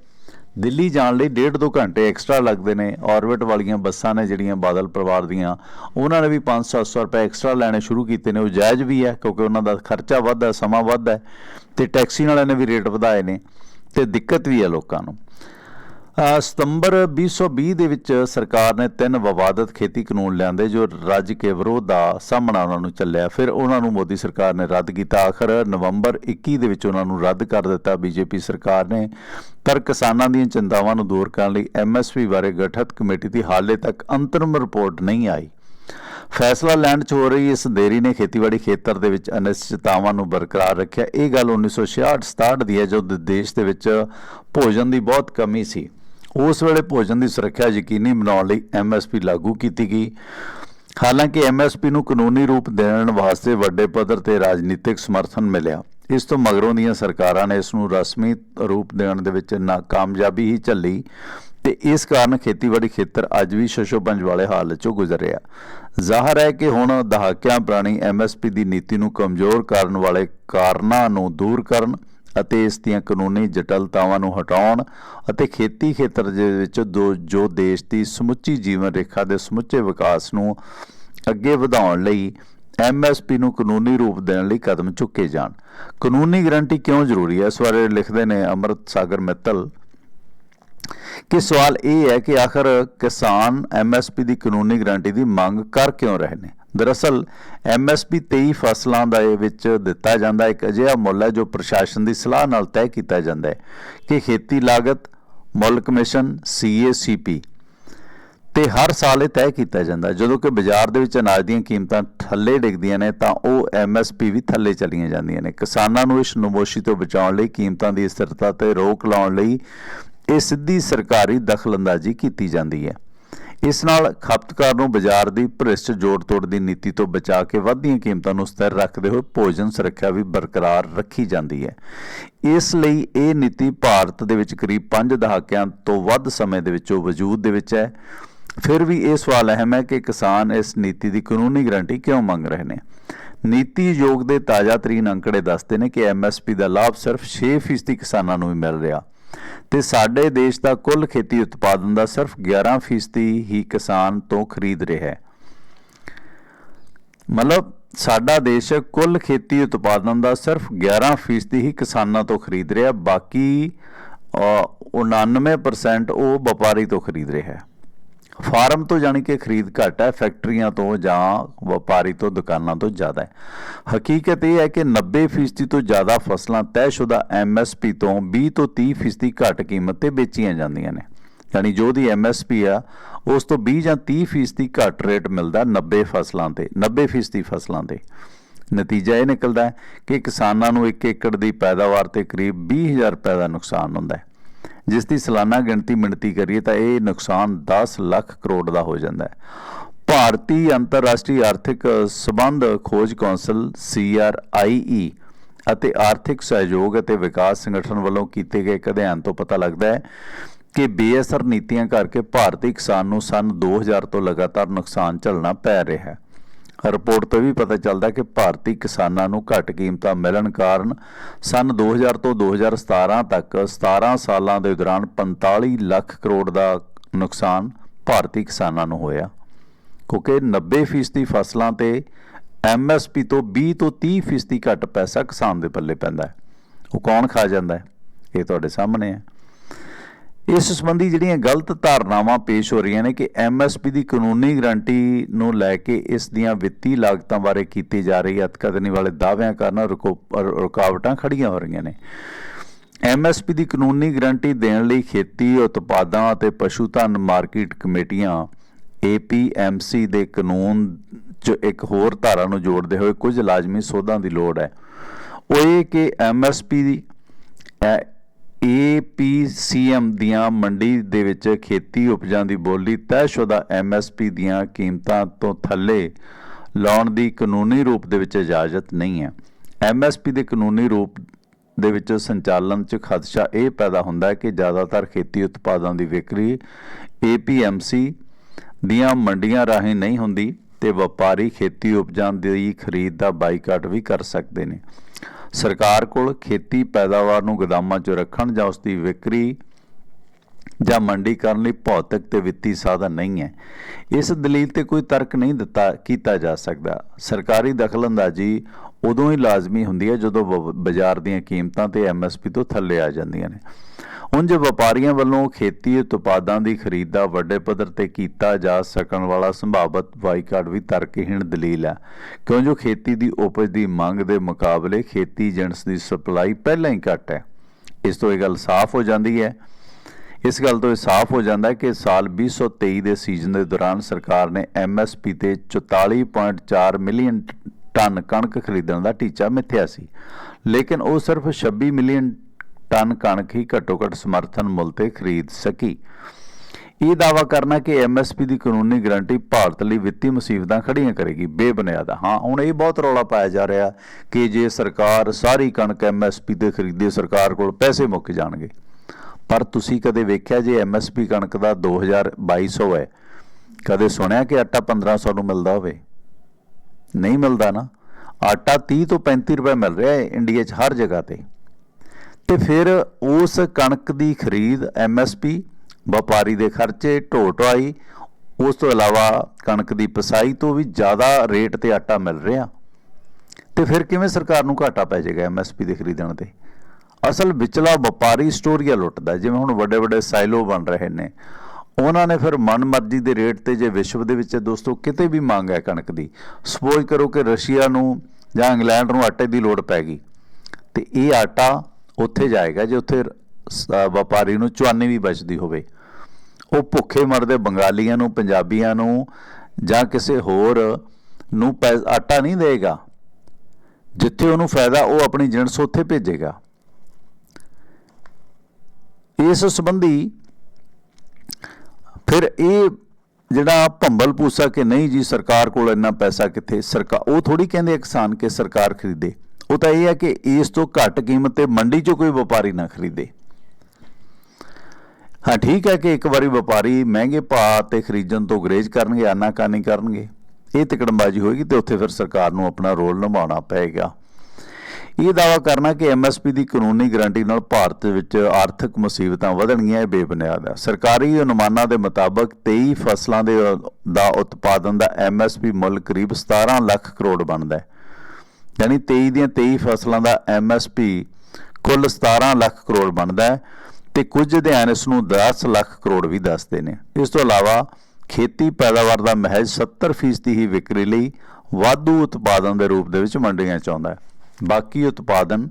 ਦਿੱਲੀ ਜਾਣ ਲਈ ਡੇਢ ਦੋ ਘੰਟੇ ਐਕਸਟਰਾ ਲੱਗਦੇ ਨੇ। ਆਰਬਿਟ ਵਾਲੀਆਂ ਬੱਸਾਂ ਨੇ ਜਿਹੜੀਆਂ ਬਾਦਲ ਪਰਿਵਾਰ ਦੀਆਂ, ਉਹਨਾਂ ਨੇ ਵੀ 500-700 ਰੁਪਏ ਐਕਸਟਰਾ ਲੈਣੇ ਸ਼ੁਰੂ ਕੀਤੇ ਨੇ। ਉਹ ਜਾਇਜ਼ ਵੀ ਹੈ, ਕਿਉਂਕਿ ਉਹਨਾਂ ਦਾ ਖਰਚਾ ਵੱਧ ਹੈ, ਸਮਾਂ ਵੱਧ ਹੈ ਤੇ ਟੈਕਸੀ ਵਾਲਿਆਂ ਨੇ ਵੀ ਰੇਟ ਵਧਾਏ ਨੇ। ਤੇ ਦਿੱਕਤ ਵੀ ਹੈ ਲੋਕਾਂ ਨੂੰ। ਸਤੰਬਰ 2020 ਦੇ ਵਿੱਚ ਸਰਕਾਰ ਨੇ ਤਿੰਨ ਵਿਵਾਦਤ ਖੇਤੀ ਕਾਨੂੰਨ ਲਿਆਂਦੇ ਜੋ ਰੱਜ ਕੇ ਵਿਰੋਧ ਦਾ ਸਾਹਮਣਾ ਉਹਨਾਂ ਨੂੰ ਚੱਲਿਆ। ਫਿਰ ਉਹਨਾਂ ਨੂੰ ਮੋਦੀ ਸਰਕਾਰ ਨੇ ਰੱਦ ਕੀਤਾ। ਆਖਰ ਨਵੰਬਰ 21 ਦੇ ਵਿੱਚ ਉਹਨਾਂ ਨੂੰ ਰੱਦ ਕਰ ਦਿੱਤਾ। ਬੀਜੇਪੀ ਸਰਕਾਰ ਨੇ ਪਰ ਕਿਸਾਨਾਂ ਦੀਆਂ ਚਿੰਤਾਵਾਂ ਨੂੰ ਦੂਰ ਕਰਨ ਲਈ ਐਮਐਸਪੀ ਬਾਰੇ ਗਠਿਤ ਕਮੇਟੀ ਦੀ ਹਾਲੇ ਤੱਕ ਅੰਤਰਿਮ ਰਿਪੋਰਟ ਨਹੀਂ ਆਈ। ਫੈਸਲਾ ਲੈਣ 'ਚ ਹੋ ਰਹੀ ਇਸ ਦੇਰੀ ਨੇ ਖੇਤੀਬਾੜੀ ਖੇਤਰ ਦੇ ਵਿੱਚ ਅਨਿਸ਼ਚਿਤਤਾਵਾਂ ਨੂੰ ਬਰਕਰਾਰ ਰੱਖਿਆ। ਇਹ ਗੱਲ 1966-67 ਦੀ ਹੈ ਜਦੋਂ ਦੇਸ਼ ਦੇ ਵਿੱਚ ਭੋਜਨ ਦੀ ਬਹੁਤ ਕਮੀ ਸੀ। ਉਸ ਵੇਲੇ ਭੋਜਨ ਦੀ ਸੁਰੱਖਿਆ ਯਕੀਨੀ ਬਣਾਉਣ ਲਈ ਐਮਐਸਪੀ ਲਾਗੂ ਕੀਤੀ ਗਈ। ਹਾਲਾਂਕਿ ਐਮਐਸਪੀ ਨੂੰ ਕਾਨੂੰਨੀ ਰੂਪ ਦੇਣ ਵਾਸਤੇ ਵੱਡੇ ਪੱਧਰ ਤੇ ਰਾਜਨੀਤਿਕ ਸਮਰਥਨ ਮਿਲਿਆ। ਇਸ ਤੋਂ ਮਗਰੋਂ ਦੀਆਂ ਸਰਕਾਰਾਂ ਨੇ ਇਸ ਨੂੰ ਰਸਮੀ ਰੂਪ ਦੇਣ ਦੇ ਵਿੱਚ ਨਾਕਾਮਯਾਬੀ ਹੀ ਝੱਲੀ ਤੇ ਇਸ ਕਾਰਨ ਖੇਤੀਬਾੜੀ ਖੇਤਰ ਅੱਜ ਵੀ ਸ਼ਸ਼ੋਪੰਜ ਵਾਲੇ ਹਾਲਤ ਚੋਂ ਗੁਜ਼ਰ ਰਿਹਾ। ਜ਼ਾਹਰ ਹੈ ਕਿ ਹੁਣ ਦਹਾਕਿਆਂ ਪੁਰਾਣੀ ਐਮਐਸਪੀ ਦੀ ਨੀਤੀ ਨੂੰ ਕਮਜ਼ੋਰ ਕਰਨ ਵਾਲੇ ਕਾਰਨਾਂ ਨੂੰ ਦੂਰ ਕਰਨ ਅਤੇ ਇਸ ਦੀਆਂ ਕਾਨੂੰਨੀ ਜਟਲਤਾਵਾਂ ਨੂੰ ਹਟਾਉਣ ਅਤੇ ਖੇਤੀ ਖੇਤਰ ਦੇ ਵਿੱਚ ਦੋ ਜੋ ਦੇਸ਼ ਦੀ ਸਮੁੱਚੀ ਜੀਵਨ ਰੇਖਾ ਦੇ ਸਮੁੱਚੇ ਵਿਕਾਸ ਨੂੰ ਅੱਗੇ ਵਧਾਉਣ ਲਈ ਐਮਐਸਪੀ ਨੂੰ ਕਾਨੂੰਨੀ ਰੂਪ ਦੇਣ ਲਈ ਕਦਮ ਚੁੱਕੇ ਜਾਣ। ਕਾਨੂੰਨੀ ਗਰੰਟੀ ਕਿਉਂ ਜ਼ਰੂਰੀ ਹੈ? ਇਸ ਬਾਰੇ ਲਿਖਦੇ ਨੇ ਅਮਰਤ ਸਾਗਰ ਮਿੱਤਲ। ਕਿ ਸਵਾਲ ਇਹ ਹੈ ਕਿ ਆਖਰ ਕਿਸਾਨ ਐਮਐਸਪੀ ਦੀ ਕਾਨੂੰਨੀ ਗਾਰੰਟੀ ਦੀ ਮੰਗ ਕਰ ਕਿਉਂ ਰਹੇ ਨੇ? ਦਰਅਸਲ ਐਮਐਸਪੀ 23 ਫਸਲਾਂ ਦਾ ਇਹ ਵਿੱਚ ਦਿੱਤਾ ਜਾਂਦਾ ਇੱਕ ਅਜਿਹਾ ਮੁੱਲ ਹੈ ਜੋ ਪ੍ਰਸ਼ਾਸਨ ਦੀ ਸਲਾਹ ਨਾਲ ਤੈਅ ਕੀਤਾ ਜਾਂਦਾ ਹੈ ਕਿ ਖੇਤੀ ਲਾਗਤ, ਮੁੱਲ ਕਮਿਸ਼ਨ ਸੀਏਸੀਪੀ ਤੇ ਹਰ ਸਾਲ ਇਹ ਤੈਅ ਕੀਤਾ ਜਾਂਦਾ ਜਦੋਂ ਕਿ ਬਾਜ਼ਾਰ ਦੇ ਵਿੱਚ ਅਨਾਜ ਦੀਆਂ ਕੀਮਤਾਂ ਥੱਲੇ ਡਿੱਗਦੀਆਂ ਨੇ, ਤਾਂ ਉਹ ਐਮਐਸਪੀ ਵੀ ਥੱਲੇ ਚਲੀਆਂ ਜਾਂਦੀਆਂ ਨੇ। ਕਿਸਾਨਾਂ ਨੂੰ ਇਸ ਨਮੋਸ਼ੀ ਤੋਂ ਬਚਾਉਣ ਲਈ ਕੀਮਤਾਂ ਦੀ ਸਥਿਰਤਾ ਤੇ ਰੋਕ ਲਾਉਣ ਲਈ ਇਹ ਸਿੱਧੀ ਸਰਕਾਰੀ ਦਖਲਅੰਦਾਜ਼ੀ ਕੀਤੀ ਜਾਂਦੀ ਹੈ। ਇਸ ਨਾਲ ਖਪਤਕਾਰ ਨੂੰ ਬਾਜ਼ਾਰ ਦੀ ਭ੍ਰਿਸ਼ਟ ਜੋੜ ਤੋੜ ਦੀ ਨੀਤੀ ਤੋਂ ਬਚਾ ਕੇ ਵੱਧਦੀਆਂ ਕੀਮਤਾਂ ਨੂੰ ਸਥਿਰ ਰੱਖਦੇ ਹੋਏ ਭੋਜਨ ਸੁਰੱਖਿਆ ਵੀ ਬਰਕਰਾਰ ਰੱਖੀ ਜਾਂਦੀ ਹੈ। ਇਸ ਲਈ ਇਹ ਨੀਤੀ ਭਾਰਤ ਦੇ ਵਿੱਚ ਕਰੀਬ 5 ਦਹਾਕਿਆਂ ਤੋਂ ਵੱਧ ਸਮੇਂ ਦੇ ਵਿੱਚੋਂ ਵਜੂਦ ਦੇ ਵਿੱਚ ਹੈ। ਫਿਰ ਵੀ ਇਹ ਸਵਾਲ ਅਹਿਮ ਹੈ ਕਿ ਕਿਸਾਨ ਇਸ ਨੀਤੀ ਦੀ ਕਾਨੂੰਨੀ ਗਾਰੰਟੀ ਕਿਉਂ ਮੰਗ ਰਹੇ ਨੇ? ਨੀਤੀ ਯੋਗ ਦੇ ਤਾਜ਼ਾ ਤਰੀਨ ਅੰਕੜੇ ਦੱਸਦੇ ਨੇ ਕਿ ਐਮਐਸਪੀ ਦਾ ਲਾਭ ਸਿਰਫ 6% ਕਿਸਾਨਾਂ ਨੂੰ ਹੀ ਮਿਲ ਰਿਹਾ। ਤੇ ਸਾਡੇ ਦੇਸ਼ ਦਾ ਕੁੱਲ ਖੇਤੀ ਉਤਪਾਦਨ ਦਾ ਸਿਰਫ 11% ਹੀ ਕਿਸਾਨ ਤੋਂ ਖਰੀਦ ਰਿਹਾ ਹੈ। ਮਤਲਬ ਸਾਡਾ ਦੇਸ਼ ਕੁੱਲ ਖੇਤੀ ਉਤਪਾਦਨ ਦਾ ਸਿਰਫ 11% ਹੀ ਕਿਸਾਨਾਂ ਤੋਂ ਖਰੀਦ ਰਿਹਾ ਬਾਕੀ ਅ, 99% ਉਹ ਵਪਾਰੀ ਤੋਂ ਖਰੀਦ ਰਿਹਾ ਹੈ। ਫਾਰਮ ਤੋਂ ਜਾਣੀ ਕਿ ਖਰੀਦ ਘੱਟ ਹੈ, ਫੈਕਟਰੀਆਂ ਤੋਂ ਜਾਂ ਵਪਾਰੀ ਤੋਂ, ਦੁਕਾਨਾਂ ਤੋਂ ਜ਼ਿਆਦਾ ਹੈ। ਹਕੀਕਤ ਇਹ ਹੈ ਕਿ 90% ਤੋਂ ਜ਼ਿਆਦਾ ਫਸਲਾਂ ਤੈਅਸ਼ੁਦਾ ਐਮਐਸਪੀ ਤੋਂ 20 ਤੋਂ 30% ਘੱਟ ਕੀਮਤ ਤੇ ਵੇਚੀਆਂ ਜਾਂਦੀਆਂ ਨੇ। ਯਾਨੀ ਜੋ ਦੀ ਐਮਐਸਪੀ ਆ, ਉਸ ਤੋਂ 20 ਜਾਂ 30% ਘੱਟ ਰੇਟ ਮਿਲਦਾ 90 ਫਸਲਾਂ ਤੇ 90% ਫਸਲਾਂ ਤੇ। ਨਤੀਜਾ ਇਹ ਨਿਕਲਦਾ ਹੈ ਕਿ ਕਿਸਾਨਾਂ ਨੂੰ 1 ਏਕੜ ਦੀ ਪੈਦਾਵਾਰ ਤੇ ਕਰੀਬ 20000 ਰੁਪਏ ਦਾ ਨੁਕਸਾਨ ਹੁੰਦਾ ਹੈ। ਜਿਸ ਦੀ ਸਾਲਾਨਾ ਗਿਣਤੀ ਮਿਣਤੀ ਕਰੀਏ ਤਾਂ ਇਹ ਨੁਕਸਾਨ 10 ਲੱਖ ਕਰੋੜ ਦਾ ਹੋ ਜਾਂਦਾ ਹੈ। ਭਾਰਤੀ ਅੰਤਰਰਾਸ਼ਟਰੀ ਆਰਥਿਕ ਸਬੰਧ ਖੋਜ ਕੌਂਸਲ CRIE ਅਤੇ ਆਰਥਿਕ ਸਹਿਯੋਗ ਅਤੇ ਵਿਕਾਸ ਸੰਗਠਨ ਵੱਲੋਂ ਕੀਤੇ ਗਏ ਇੱਕ ਅਧਿਐਨ ਤੋਂ ਪਤਾ ਲੱਗਦਾ ਹੈ ਕਿ ਬੇਅਸਰ ਨੀਤੀਆਂ ਕਰਕੇ ਭਾਰਤੀ ਕਿਸਾਨ ਨੂੰ ਸਨ 2000 ਤੋਂ ਲਗਾਤਾਰ ਨੁਕਸਾਨ ਝੱਲਣਾ ਪੈ ਰਿਹਾ ਹੈ। ਰਿਪੋਰਟ ਤੋਂ ਵੀ ਪਤਾ ਚੱਲਦਾ ਕਿ ਭਾਰਤੀ ਕਿਸਾਨਾਂ ਨੂੰ ਘੱਟ ਕੀਮਤਾਂ ਮਿਲਣ ਕਾਰਨ ਸਨ 2000 ਤੋਂ 2017 ਤੱਕ 17 ਸਾਲਾਂ ਦੇ ਦੌਰਾਨ 45 ਲੱਖ ਕਰੋੜ ਦਾ ਨੁਕਸਾਨ ਭਾਰਤੀ ਕਿਸਾਨਾਂ ਨੂੰ ਹੋਇਆ। ਕਿਉਂਕਿ 90% ਫਸਲਾਂ ਤੇ ਐਮਐਸਪੀ ਤੋਂ 20 ਤੋਂ 30% ਘੱਟ ਪੈਸਾ ਕਿਸਾਨ ਦੇ ਪੱਲੇ ਪੈਂਦਾ ਹੈ। ਉਹ ਕੌਣ ਖਾ ਜਾਂਦਾ ਹੈ? ਇਹ ਤੁਹਾਡੇ ਸਾਹਮਣੇ ਹੈ। ਇਸ ਸੰਬੰਧੀ ਜਿਹੜੀਆਂ ਗਲਤ ਧਾਰਨਾਵਾਂ ਪੇਸ਼ ਹੋ ਰਹੀਆਂ ਨੇ ਕਿ ਐਮਐਸਪੀ ਦੀ ਕਾਨੂੰਨੀ ਗਰੰਟੀ ਨੂੰ ਲੈ ਕੇ ਇਸ ਦੀਆਂ ਵਿੱਤੀ ਲਾਗਤਾਂ ਬਾਰੇ ਕੀਤੀ ਜਾ ਰਹੀ ਅਤਕਦਨੀ ਵਾਲੇ ਦਾਅਵਿਆਂ ਕਾਰਨ ਰੁਕੋ- ਰੁਕਾਵਟਾਂ ਖੜੀਆਂ ਹੋ ਰਹੀਆਂ ਨੇ। ਐਮਐਸਪੀ ਦੀ ਕਾਨੂੰਨੀ ਗਰੰਟੀ ਦੇਣ ਲਈ ਖੇਤੀ, ਉਤਪਾਦਾਂ ਅਤੇ ਪਸ਼ੂ ਧਨ ਮਾਰਕੀਟ ਕਮੇਟੀਆਂ ਏਪੀਐਮਸੀ ਦੇ ਕਾਨੂੰਨ 'ਚ ਇੱਕ ਹੋਰ ਧਾਰਾ ਨੂੰ ਜੋੜਦੇ ਹੋਏ ਕੁਝ ਲਾਜ਼ਮੀ ਸੋਧਾਂ ਦੀ ਲੋੜ ਹੈ। ਉਹ ਇਹ ਕਿ ਐਮਐਸਪੀ ਦੀ ਏਪੀਸੀਐਮ ਦੀਆਂ ਮੰਡੀ ਦੇ ਵਿੱਚ ਖੇਤੀ ਉਪਜਾਂ ਦੀ ਬੋਲੀ ਤੈਅਸ਼ੁਦਾ ਐਮਐਸਪੀ ਦੀਆਂ ਕੀਮਤਾਂ ਤੋਂ ਥੱਲੇ ਲਾਉਣ ਦੀ ਕਾਨੂੰਨੀ ਰੂਪ ਦੇ ਵਿੱਚ ਇਜਾਜ਼ਤ ਨਹੀਂ ਹੈ। ਐਮਐਸਪੀ ਦੇ ਕਾਨੂੰਨੀ ਰੂਪ ਦੇ ਵਿੱਚ ਸੰਚਾਲਨ 'ਚ ਖਦਸ਼ਾ ਇਹ ਪੈਦਾ ਹੁੰਦਾ ਹੈ ਕਿ ਜ਼ਿਆਦਾਤਰ ਖੇਤੀ ਉਤਪਾਦਾਂ ਦੀ ਵਿਕਰੀ ਏਪੀਐਮਸੀ ਦੀਆਂ ਮੰਡੀਆਂ ਰਾਹੀਂ ਨਹੀਂ ਹੁੰਦੀ ਤੇ ਵਪਾਰੀ ਖੇਤੀ ਉਪਜਾਂ ਦੀ ਖਰੀਦ ਦਾ ਬਾਈਕਾਟ ਵੀ ਕਰ ਸਕਦੇ ਨੇ। ਸਰਕਾਰ ਕੋਲ ਖੇਤੀ ਪੈਦਾਵਾਰ ਨੂੰ ਗੋਦਾਮਾਂ 'ਚ ਰੱਖਣ ਜਾਂ ਉਸ ਦੀ ਵਿਕਰੀ ਜਾਂ ਮੰਡੀ ਕਰਨ ਲਈ ਭੌਤਿਕ ਤੇ ਵਿੱਤੀ ਸਾਧਨ ਨਹੀਂ ਹੈ। ਇਸ ਦਲੀਲ ਤੇ ਕੋਈ ਤਰਕ ਨਹੀਂ ਦਿੱਤਾ, ਕੀਤਾ ਜਾ ਸਕਦਾ। ਸਰਕਾਰੀ ਦਖਲਅੰਦਾਜ਼ੀ ਉਦੋਂ ਹੀ ਲਾਜ਼ਮੀ ਹੁੰਦੀ ਹੈ ਜਦੋਂ ਵ- ਬਾਜ਼ਾਰ ਦੀਆਂ ਕੀਮਤਾਂ ਤੇ ਐਮਐਸਪੀ ਤੋਂ ਥੱਲੇ ਆ ਜਾਂਦੀਆਂ ਨੇ। ਉਂਝ ਵਪਾਰੀਆਂ ਵੱਲੋਂ ਖੇਤੀ ਉਤਪਾਦਾਂ ਦੀ ਖਰੀਦ ਦਾ ਵੱਡੇ ਪੱਧਰ ਤੇ ਕੀਤਾ ਜਾ ਸਕਣ ਵਾਲਾ ਸੰਭਾਵਤ ਬਾਈਕਾਟ ਵੀ ਤਰਕਹੀਣ ਦਲੀਲ ਹੈ। ਕਿਉਂ ਜੋ ਖੇਤੀ ਦੀ ਉਪਜ ਦੀ ਮੰਗ ਦੇ ਮੁਕਾਬਲੇ ਖੇਤੀ ਏਜੰਟਸ ਦੀ ਸਪਲਾਈ ਪਹਿਲਾਂ ਹੀ ਘੱਟ ਹੈ। ਇਸ ਤੋਂ ਇਹ ਗੱਲ ਸਾਫ਼ ਹੋ ਜਾਂਦੀ ਹੈ। ਇਸ ਗੱਲ ਤੋਂ ਇਹ ਸਾਫ਼ ਹੋ ਜਾਂਦਾ ਹੈ ਕਿ ਸਾਲ 2023 ਦੇ ਸੀਜ਼ਨ ਦੇ ਦੌਰਾਨ ਸਰਕਾਰ ਨੇ ਐਮਐਸਪੀ ਤੇ 44.4 ਮਿਲੀਅਨ ਟਨ ਕਣਕ ਖਰੀਦਣ ਦਾ ਟੀਚਾ ਮਿੱਥਿਆ ਸੀ। ਲੇਕਿਨ ਉਹ ਸਿਰਫ 26 ਮਿਲੀਅਨ ਟਨ ਕਣਕ ਹੀ ਘੱਟੋ-ਘੱਟ ਸਮਰਥਨ ਮੁੱਲ ਤੇ ਖਰੀਦ ਸਕੀ। ਇਹ ਦਾਵਾ ਕਰਨਾ ਕਿ ਐਮਐਸਪੀ ਦੀ ਕਾਨੂੰਨੀ ਗਾਰੰਟੀ ਭਾਰਤ ਲਈ ਵਿੱਤੀ ਮੁਸੀਬਤਾਂ ਖੜੀਆਂ ਕਰੇਗੀ। ਬੇਬੁਨਿਆਦ ਹਾਂ, ਹੁਣ ਇਹ ਬਹੁਤ ਰੌਲਾ ਪਾਇਆ ਜਾ ਰਿਹਾ ਕਿ ਜੇ ਸਰਕਾਰ ਸਾਰੀ ਕਣਕ ਐਮਐਸਪੀ ਤੇ ਖਰੀਦੇ ਸਰਕਾਰ ਕੋਲ ਪੈਸੇ ਮੁੱਕ ਜਾਣਗੇ। ਪਰ ਤੁਸੀਂ ਕਦੇ ਵੇਖਿਆ ਜੇ ਐਮਐਸਪੀ ਕਣਕ ਦਾ 2200 ਹੈ? ਕਦੇ ਸੁਣਿਆ ਕਿ ਆਟਾ 1500 ਨੂੰ ਮਿਲਦਾ ਹੋਵੇ? ਨਹੀਂ ਮਿਲਦਾ ਨਾ। ਆਟਾ 30 ਤੋਂ 35 ਰੁਪਏ ਮਿਲ ਰਿਹਾ ਹੈ ਇੰਡੀਆ 'ਚ ਹਰ ਜਗ੍ਹਾ ਤੇ। ਤੇ ਫਿਰ ਉਸ ਕਣਕ ਦੀ ਖਰੀਦ ਐਮਐਸਪੀ ਵਪਾਰੀ ਦੇ ਖਰਚੇ ਢੋ ਢੁਆਈ ਉਸ ਤੋਂ ਇਲਾਵਾ ਕਣਕ ਦੀ ਪਸਾਈ ਤੋਂ ਵੀ ਜ਼ਿਆਦਾ ਰੇਟ ਤੇ ਆਟਾ ਮਿਲ ਰਿਹਾ। ਤੇ ਫਿਰ ਕਿਵੇਂ ਸਰਕਾਰ ਨੂੰ ਘਾਟਾ ਪੈ ਜਾਏਗਾ ਐਮਐਸਪੀ ਦੇ ਖਰੀਦਣ ਤੇ? ਅਸਲ ਵਿਚਲਾ ਵਪਾਰੀ ਸਟੋਰੀਆ ਲੁੱਟਦਾ ਜਿਵੇਂ ਹੁਣ ਵੱਡੇ ਵੱਡੇ ਸਾਈਲੋ ਬਣ ਰਹੇ ਨੇ। ਉਹਨਾਂ ਨੇ ਫਿਰ ਮਨਮਰਜ਼ੀ ਦੇ ਰੇਟ ਤੇ ਜੇ ਵਿਸ਼ਵ ਦੇ ਵਿੱਚ ਦੋਸਤੋ ਕਿਤੇ ਵੀ ਮੰਗ ਹੈ ਕਣਕ ਦੀ, ਸਪੋਜ਼ ਕਰੋ ਕਿ ਰਸ਼ੀਆ ਨੂੰ ਜਾਂ ਇੰਗਲੈਂਡ ਨੂੰ ਆਟੇ ਦੀ ਲੋੜ ਪੈ ਗਈ, ਤੇ ਇਹ ਆਟਾ ਉੱਥੇ ਜਾਏਗਾ, ਜੇ ਉੱਥੇ ਵਪਾਰੀ ਨੂੰ ਚੁਆਨੀ ਵੀ ਬਚਦੀ ਹੋਵੇ। ਉਹ ਭੁੱਖੇ ਮਰਦੇ ਬੰਗਾਲੀਆਂ ਨੂੰ, ਪੰਜਾਬੀਆਂ ਨੂੰ ਜਾਂ ਕਿਸੇ ਹੋਰ ਨੂੰ ਪੈ- ਆਟਾ ਨਹੀਂ ਦੇਗਾ। ਜਿੱਥੇ ਉਹਨੂੰ ਫਾਇਦਾ, ਉਹ ਆਪਣੀ ਜਿਣਸ ਉੱਥੇ ਭੇਜੇਗਾ। ਇਸ ਸੰਬੰਧੀ ਫਿਰ ਇਹ ਜਿਹੜਾ ਭੰਬਲ ਪੂਸਾ ਕਿ ਨਹੀਂ ਜੀ, ਸਰਕਾਰ ਕੋਲ ਇੰਨਾ ਪੈਸਾ ਕਿੱਥੇ? ਸਰਕਾਰ ਉਹ ਥੋੜੀ ਕਹਿੰਦੇ ਕਿਸਾਨ ਕਿ ਸਰਕਾਰ ਖਰੀਦੇ। ਉਹ ਤਾਂ ਇਹ ਹੈ ਕਿ ਇਸ ਤੋਂ ਘੱਟ ਕੀਮਤ ਤੇ ਮੰਡੀ 'ਚੋਂ ਕੋਈ ਵਪਾਰੀ ਨਾ ਖਰੀਦੇ। ਹਾਂ, ਠੀਕ ਹੈ ਕਿ ਇੱਕ ਵਾਰੀ ਵਪਾਰੀ ਮਹਿੰਗੇ ਭਾਅ ਤੇ ਖਰੀਦਣ ਤੋਂ ਗਰੇਜ ਕਰਨਗੇ, ਆਨਾਕਾਨੀ ਕਰਨਗੇ, ਇਹ ਤਿਕੜਮਬਾਜ਼ੀ ਹੋਏਗੀ ਤੇ ਉੱਥੇ ਫਿਰ ਸਰਕਾਰ ਨੂੰ ਆਪਣਾ ਰੋਲ ਨਿਭਾਉਣਾ ਪਏਗਾ। ਇਹ ਦਾਵਾ ਕਰਨਾ ਕਿ ਐਮਐਸਪੀ ਦੀ ਕਾਨੂੰਨੀ ਗਾਰੰਟੀ ਨਾਲ ਭਾਰਤ ਵਿੱਚ ਆਰਥਿਕ ਮੁਸੀਬਤਾਂ ਵਧਣਗੀਆਂ, ਇਹ ਬੇਬੁਨਿਆਦ ਹੈ। ਸਰਕਾਰੀ ਅਨੁਮਾਨਾਂ ਦੇ ਮੁਤਾਬਕ 23 ਫਸਲਾਂ ਦੇ ਦਾ ਉਤਪਾਦਨ ਦਾ ਐਮਐਸਪੀ ਮੁੱਲ ਕਰੀਬ 17 ਲੱਖ ਕਰੋੜ ਬਣਦਾ ਹੈ। ਯਾਨੀ 23 ਦੀਆਂ 23 ਫਸਲਾਂ ਦਾ ਐਮਐਸਪੀ ਕੁੱਲ 17 ਲੱਖ ਕਰੋੜ ਬਣਦਾ ਹੈ ਤੇ ਕੁਝ ਅਧਿਐਨ ਇਸ ਨੂੰ 10 ਲੱਖ ਕਰੋੜ ਵੀ ਦੱਸਦੇ ਨੇ। ਇਸ ਤੋਂ ਇਲਾਵਾ ਖੇਤੀ ਪੈਦਾਵਾਰ ਦਾ ਮਹਿਜ਼ 70% ਹੀ ਵਿਕਰੀ ਲਈ ਵਾਧੂ ਉਤਪਾਦਨ ਦੇ ਰੂਪ ਦੇ ਵਿੱਚ ਮੰਡੀਆਂ ਚ ਆਉਂਦਾ ਹੈ। ਬਾਕੀ ਉਤਪਾਦਨ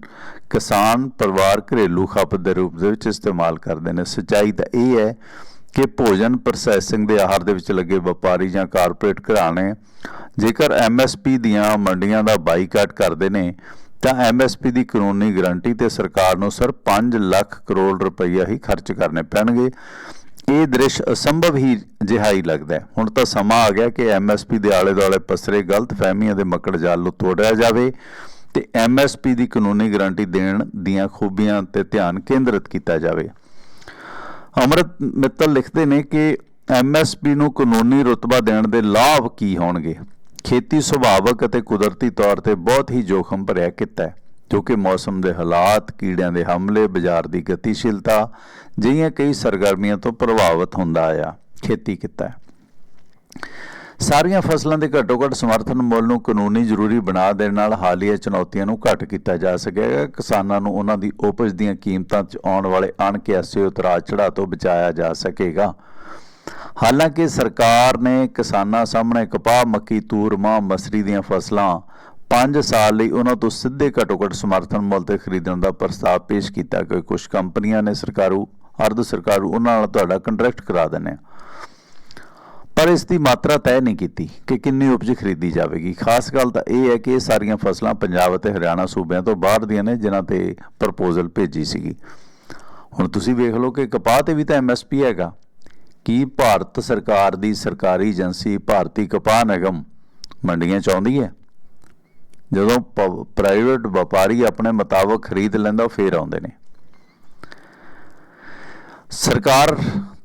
ਕਿਸਾਨ ਪਰਿਵਾਰ ਘਰੇਲੂ ਖਪਤ ਦੇ ਰੂਪ ਦੇ ਵਿੱਚ ਇਸਤੇਮਾਲ ਕਰਦੇ ਨੇ। ਸੱਚਾਈ ਤਾਂ ਇਹ ਹੈ ਕਿ ਭੋਜਨ ਪ੍ਰੋਸੈਸਿੰਗ ਦੇ ਆਹਾਰ ਦੇ ਵਿੱਚ ਲੱਗੇ ਵਪਾਰੀ ਜਾਂ ਕਾਰਪੋਰੇਟ ਘਰਾਣੇ ਜੇਕਰ ਐਮਐਸਪੀ ਦੀਆਂ ਮੰਡੀਆਂ ਦਾ ਬਾਈਕਾਟ ਕਰਦੇ ਨੇ, ਤਾਂ ਐਮਐਸਪੀ ਦੀ ਕਾਨੂੰਨੀ ਗਾਰੰਟੀ ਤੇ ਸਰਕਾਰ ਨੂੰ ਸਿਰਫ 5 ਲੱਖ ਕਰੋੜ ਰੁਪਈਆ ਹੀ ਖਰਚ ਕਰਨੇ ਪੈਣਗੇ। ਇਹ ਦ੍ਰਿਸ਼ ਅਸੰਭਵ ਹੀ ਜਿਹਾ ਹੀ। ਲੱਗਦਾ ਹੁਣ ਤਾਂ ਸਮਾਂ ਆ ਗਿਆ ਕਿ ਐਮਐਸਪੀ ਦੇ ਆਲੇ ਦੁਆਲੇ ਪਸਰੇ ਗਲਤ ਫਹਿਮੀਆਂ ਦੇ ਮੱਕੜ ਜਾਲ ਨੂੰ ਤੋੜਿਆ ਜਾਵੇ ਤੇ ਐਮਐਸਪੀ ਦੀ ਕਾਨੂੰਨੀ ਗਾਰੰਟੀ ਦੇਣ ਦੀਆਂ ਖੂਬੀਆਂ ਤੇ ਧਿਆਨ ਕੇਂਦਰਿਤ ਕੀਤਾ ਜਾਵੇ। ਅਮਰਤ ਮਿੱਤਲ ਲਿਖਦੇ ਨੇ ਕਿ ਐਮਐਸਪੀ ਨੂੰ ਕਾਨੂੰਨੀ ਰੁਤਬਾ ਦੇਣ ਦੇ ਲਾਭ ਕੀ ਹੋਣਗੇ? ਖੇਤੀ ਸੁਭਾਵਕ ਅਤੇ ਕੁਦਰਤੀ ਤੌਰ ਤੇ ਬਹੁਤ ਹੀ ਜੋਖਮ ਭਰਿਆ ਕਿੱਤਾ ਹੈ, ਜੋ ਕਿ ਮੌਸਮ ਦੇ ਹਾਲਾਤ, ਕੀੜਿਆਂ ਦੇ ਹਮਲੇ, ਬਾਜ਼ਾਰ ਦੀ ਗਤੀਸ਼ੀਲਤਾ, ਜਿਹੀਆਂ ਕਈ ਸਰਗਰਮੀਆਂ ਤੋਂ ਪ੍ਰਭਾਵਿਤ ਹੁੰਦਾ ਆ ਖੇਤੀ ਕਿੱਤਾ ਸਾਰੀਆਂ ਫਸਲਾਂ ਦੇ ਘੱਟੋ ਘੱਟ ਸਮਰਥਨ ਮੁੱਲ ਨੂੰ ਕਾਨੂੰਨੀ ਜ਼ਰੂਰੀ ਬਣਾ ਦੇਣ ਨਾਲ ਹਾਲੀਆ ਚੁਣੌਤੀਆਂ ਨੂੰ ਘੱਟ ਕੀਤਾ ਜਾ ਸਕੇਗਾ ਕਿਸਾਨਾਂ ਨੂੰ ਉਹਨਾਂ ਦੀ ਉਪਜ ਦੀਆਂ ਕੀਮਤਾਂ 'ਚ ਆਉਣ ਵਾਲੇ ਅਣਕਿਆਸੇ ਉਤਰਾਅ ਚੜਾਅ ਤੋਂ ਬਚਾਇਆ ਜਾ ਸਕੇਗਾ। ਹਾਲਾਂਕਿ ਸਰਕਾਰ ਨੇ ਕਿਸਾਨਾਂ ਸਾਹਮਣੇ ਕਪਾਹ ਮੱਕੀ ਤੂਰ ਮਾਂ ਮਸਰੀ ਦੀਆਂ ਫਸਲਾਂ 5 ਸਾਲ ਲਈ ਉਹਨਾਂ ਤੋਂ ਸਿੱਧੇ ਘੱਟੋ ਘੱਟ ਸਮਰਥਨ ਮੁੱਲ ਤੇ ਖਰੀਦਣ ਦਾ ਪ੍ਰਸਤਾਵ ਪੇਸ਼ ਕੀਤਾ ਕਿ ਕੁਝ ਕੰਪਨੀਆਂ ਨੇ ਸਰਕਾਰੂ, ਅਰਧ ਸਰਕਾਰੂ ਉਹਨਾਂ ਨਾਲ ਤੁਹਾਡਾ ਕੰਟਰੈਕਟ ਕਰਾ ਦਿੰਦੇ ਆ। ਪਰ ਇਸ ਦੀ ਮਾਤਰਾ ਤੈਅ ਨਹੀਂ ਕੀਤੀ ਕਿ ਕਿੰਨੀ ਉਪਜ ਖਰੀਦੀ ਜਾਵੇਗੀ। ਖਾਸ ਗੱਲ ਤਾਂ ਇਹ ਹੈ ਕਿ ਇਹ ਸਾਰੀਆਂ ਫਸਲਾਂ ਪੰਜਾਬ ਅਤੇ ਹਰਿਆਣਾ ਸੂਬਿਆਂ ਤੋਂ ਬਾਹਰ ਦੀਆਂ ਨੇ, ਜਿਨ੍ਹਾਂ ਤੇ ਪ੍ਰਪੋਜ਼ਲ ਭੇਜੀ ਸੀਗੀ। ਹੁਣ ਤੁਸੀਂ ਵੇਖ ਲਓ ਕਿ ਕਪਾਹ ਤੇ ਵੀ ਤਾਂ ਐਮਐਸਪੀ ਹੈਗਾ। ਕੀ ਭਾਰਤ ਸਰਕਾਰ ਦੀ ਸਰਕਾਰੀ ਏਜੰਸੀ ਭਾਰਤੀ ਕਪਾਹ ਨਿਗਮ ਮੰਡੀਆਂ ਚ ਆਉਂਦੀ ਹੈ? ਜਦੋਂ ਪ੍ਰਾਈਵੇਟ ਵਪਾਰੀ ਆਪਣੇ ਮੁਤਾਬਕ ਖਰੀਦ ਲੈਂਦਾ ਉਹ ਫੇਰ ਆਉਂਦੇ ਨੇ। ਸਰਕਾਰ